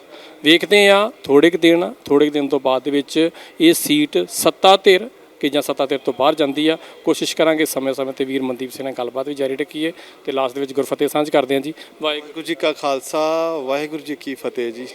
ਵੇਖਦੇ ਆ ਥੋੜੇ ਕੁ ਦਿਨ ਥੋੜੇ ਕੁ ਦਿਨ ਤੋਂ ਬਾਅਦ ਦੇ ਵਿੱਚ ਇਹ ਸੀਟ ਸੱਤਾ ਧਿਰ ਕਿ ਜਾਂ ਸੱਤਾ ਧਿਰ ਤੋਂ ਬਾਹਰ ਜਾਂਦੀ ਆ। ਕੋਸ਼ਿਸ਼ ਕਰਾਂਗੇ ਸਮੇਂ-ਸਮੇਂ ਤੇ ਵੀਰ ਮਨਦੀਪ ਸਿੰਘ ਨਾਲ ਗੱਲਬਾਤ ਵੀ ਜਾਰੀ ਰੱਖੀਏ ਤੇ ਲਾਸਟ ਦੇ ਵਿੱਚ ਗੁਰਫਤਿਹ ਸਾਂਝ ਕਰਦੇ ਹਾਂ ਜੀ। ਵਾਹਿਗੁਰੂ ਜੀ ਕਾ ਖਾਲਸਾ, ਵਾਹਿਗੁਰੂ ਜੀ ਕੀ ਫਤਿਹ ਜੀ।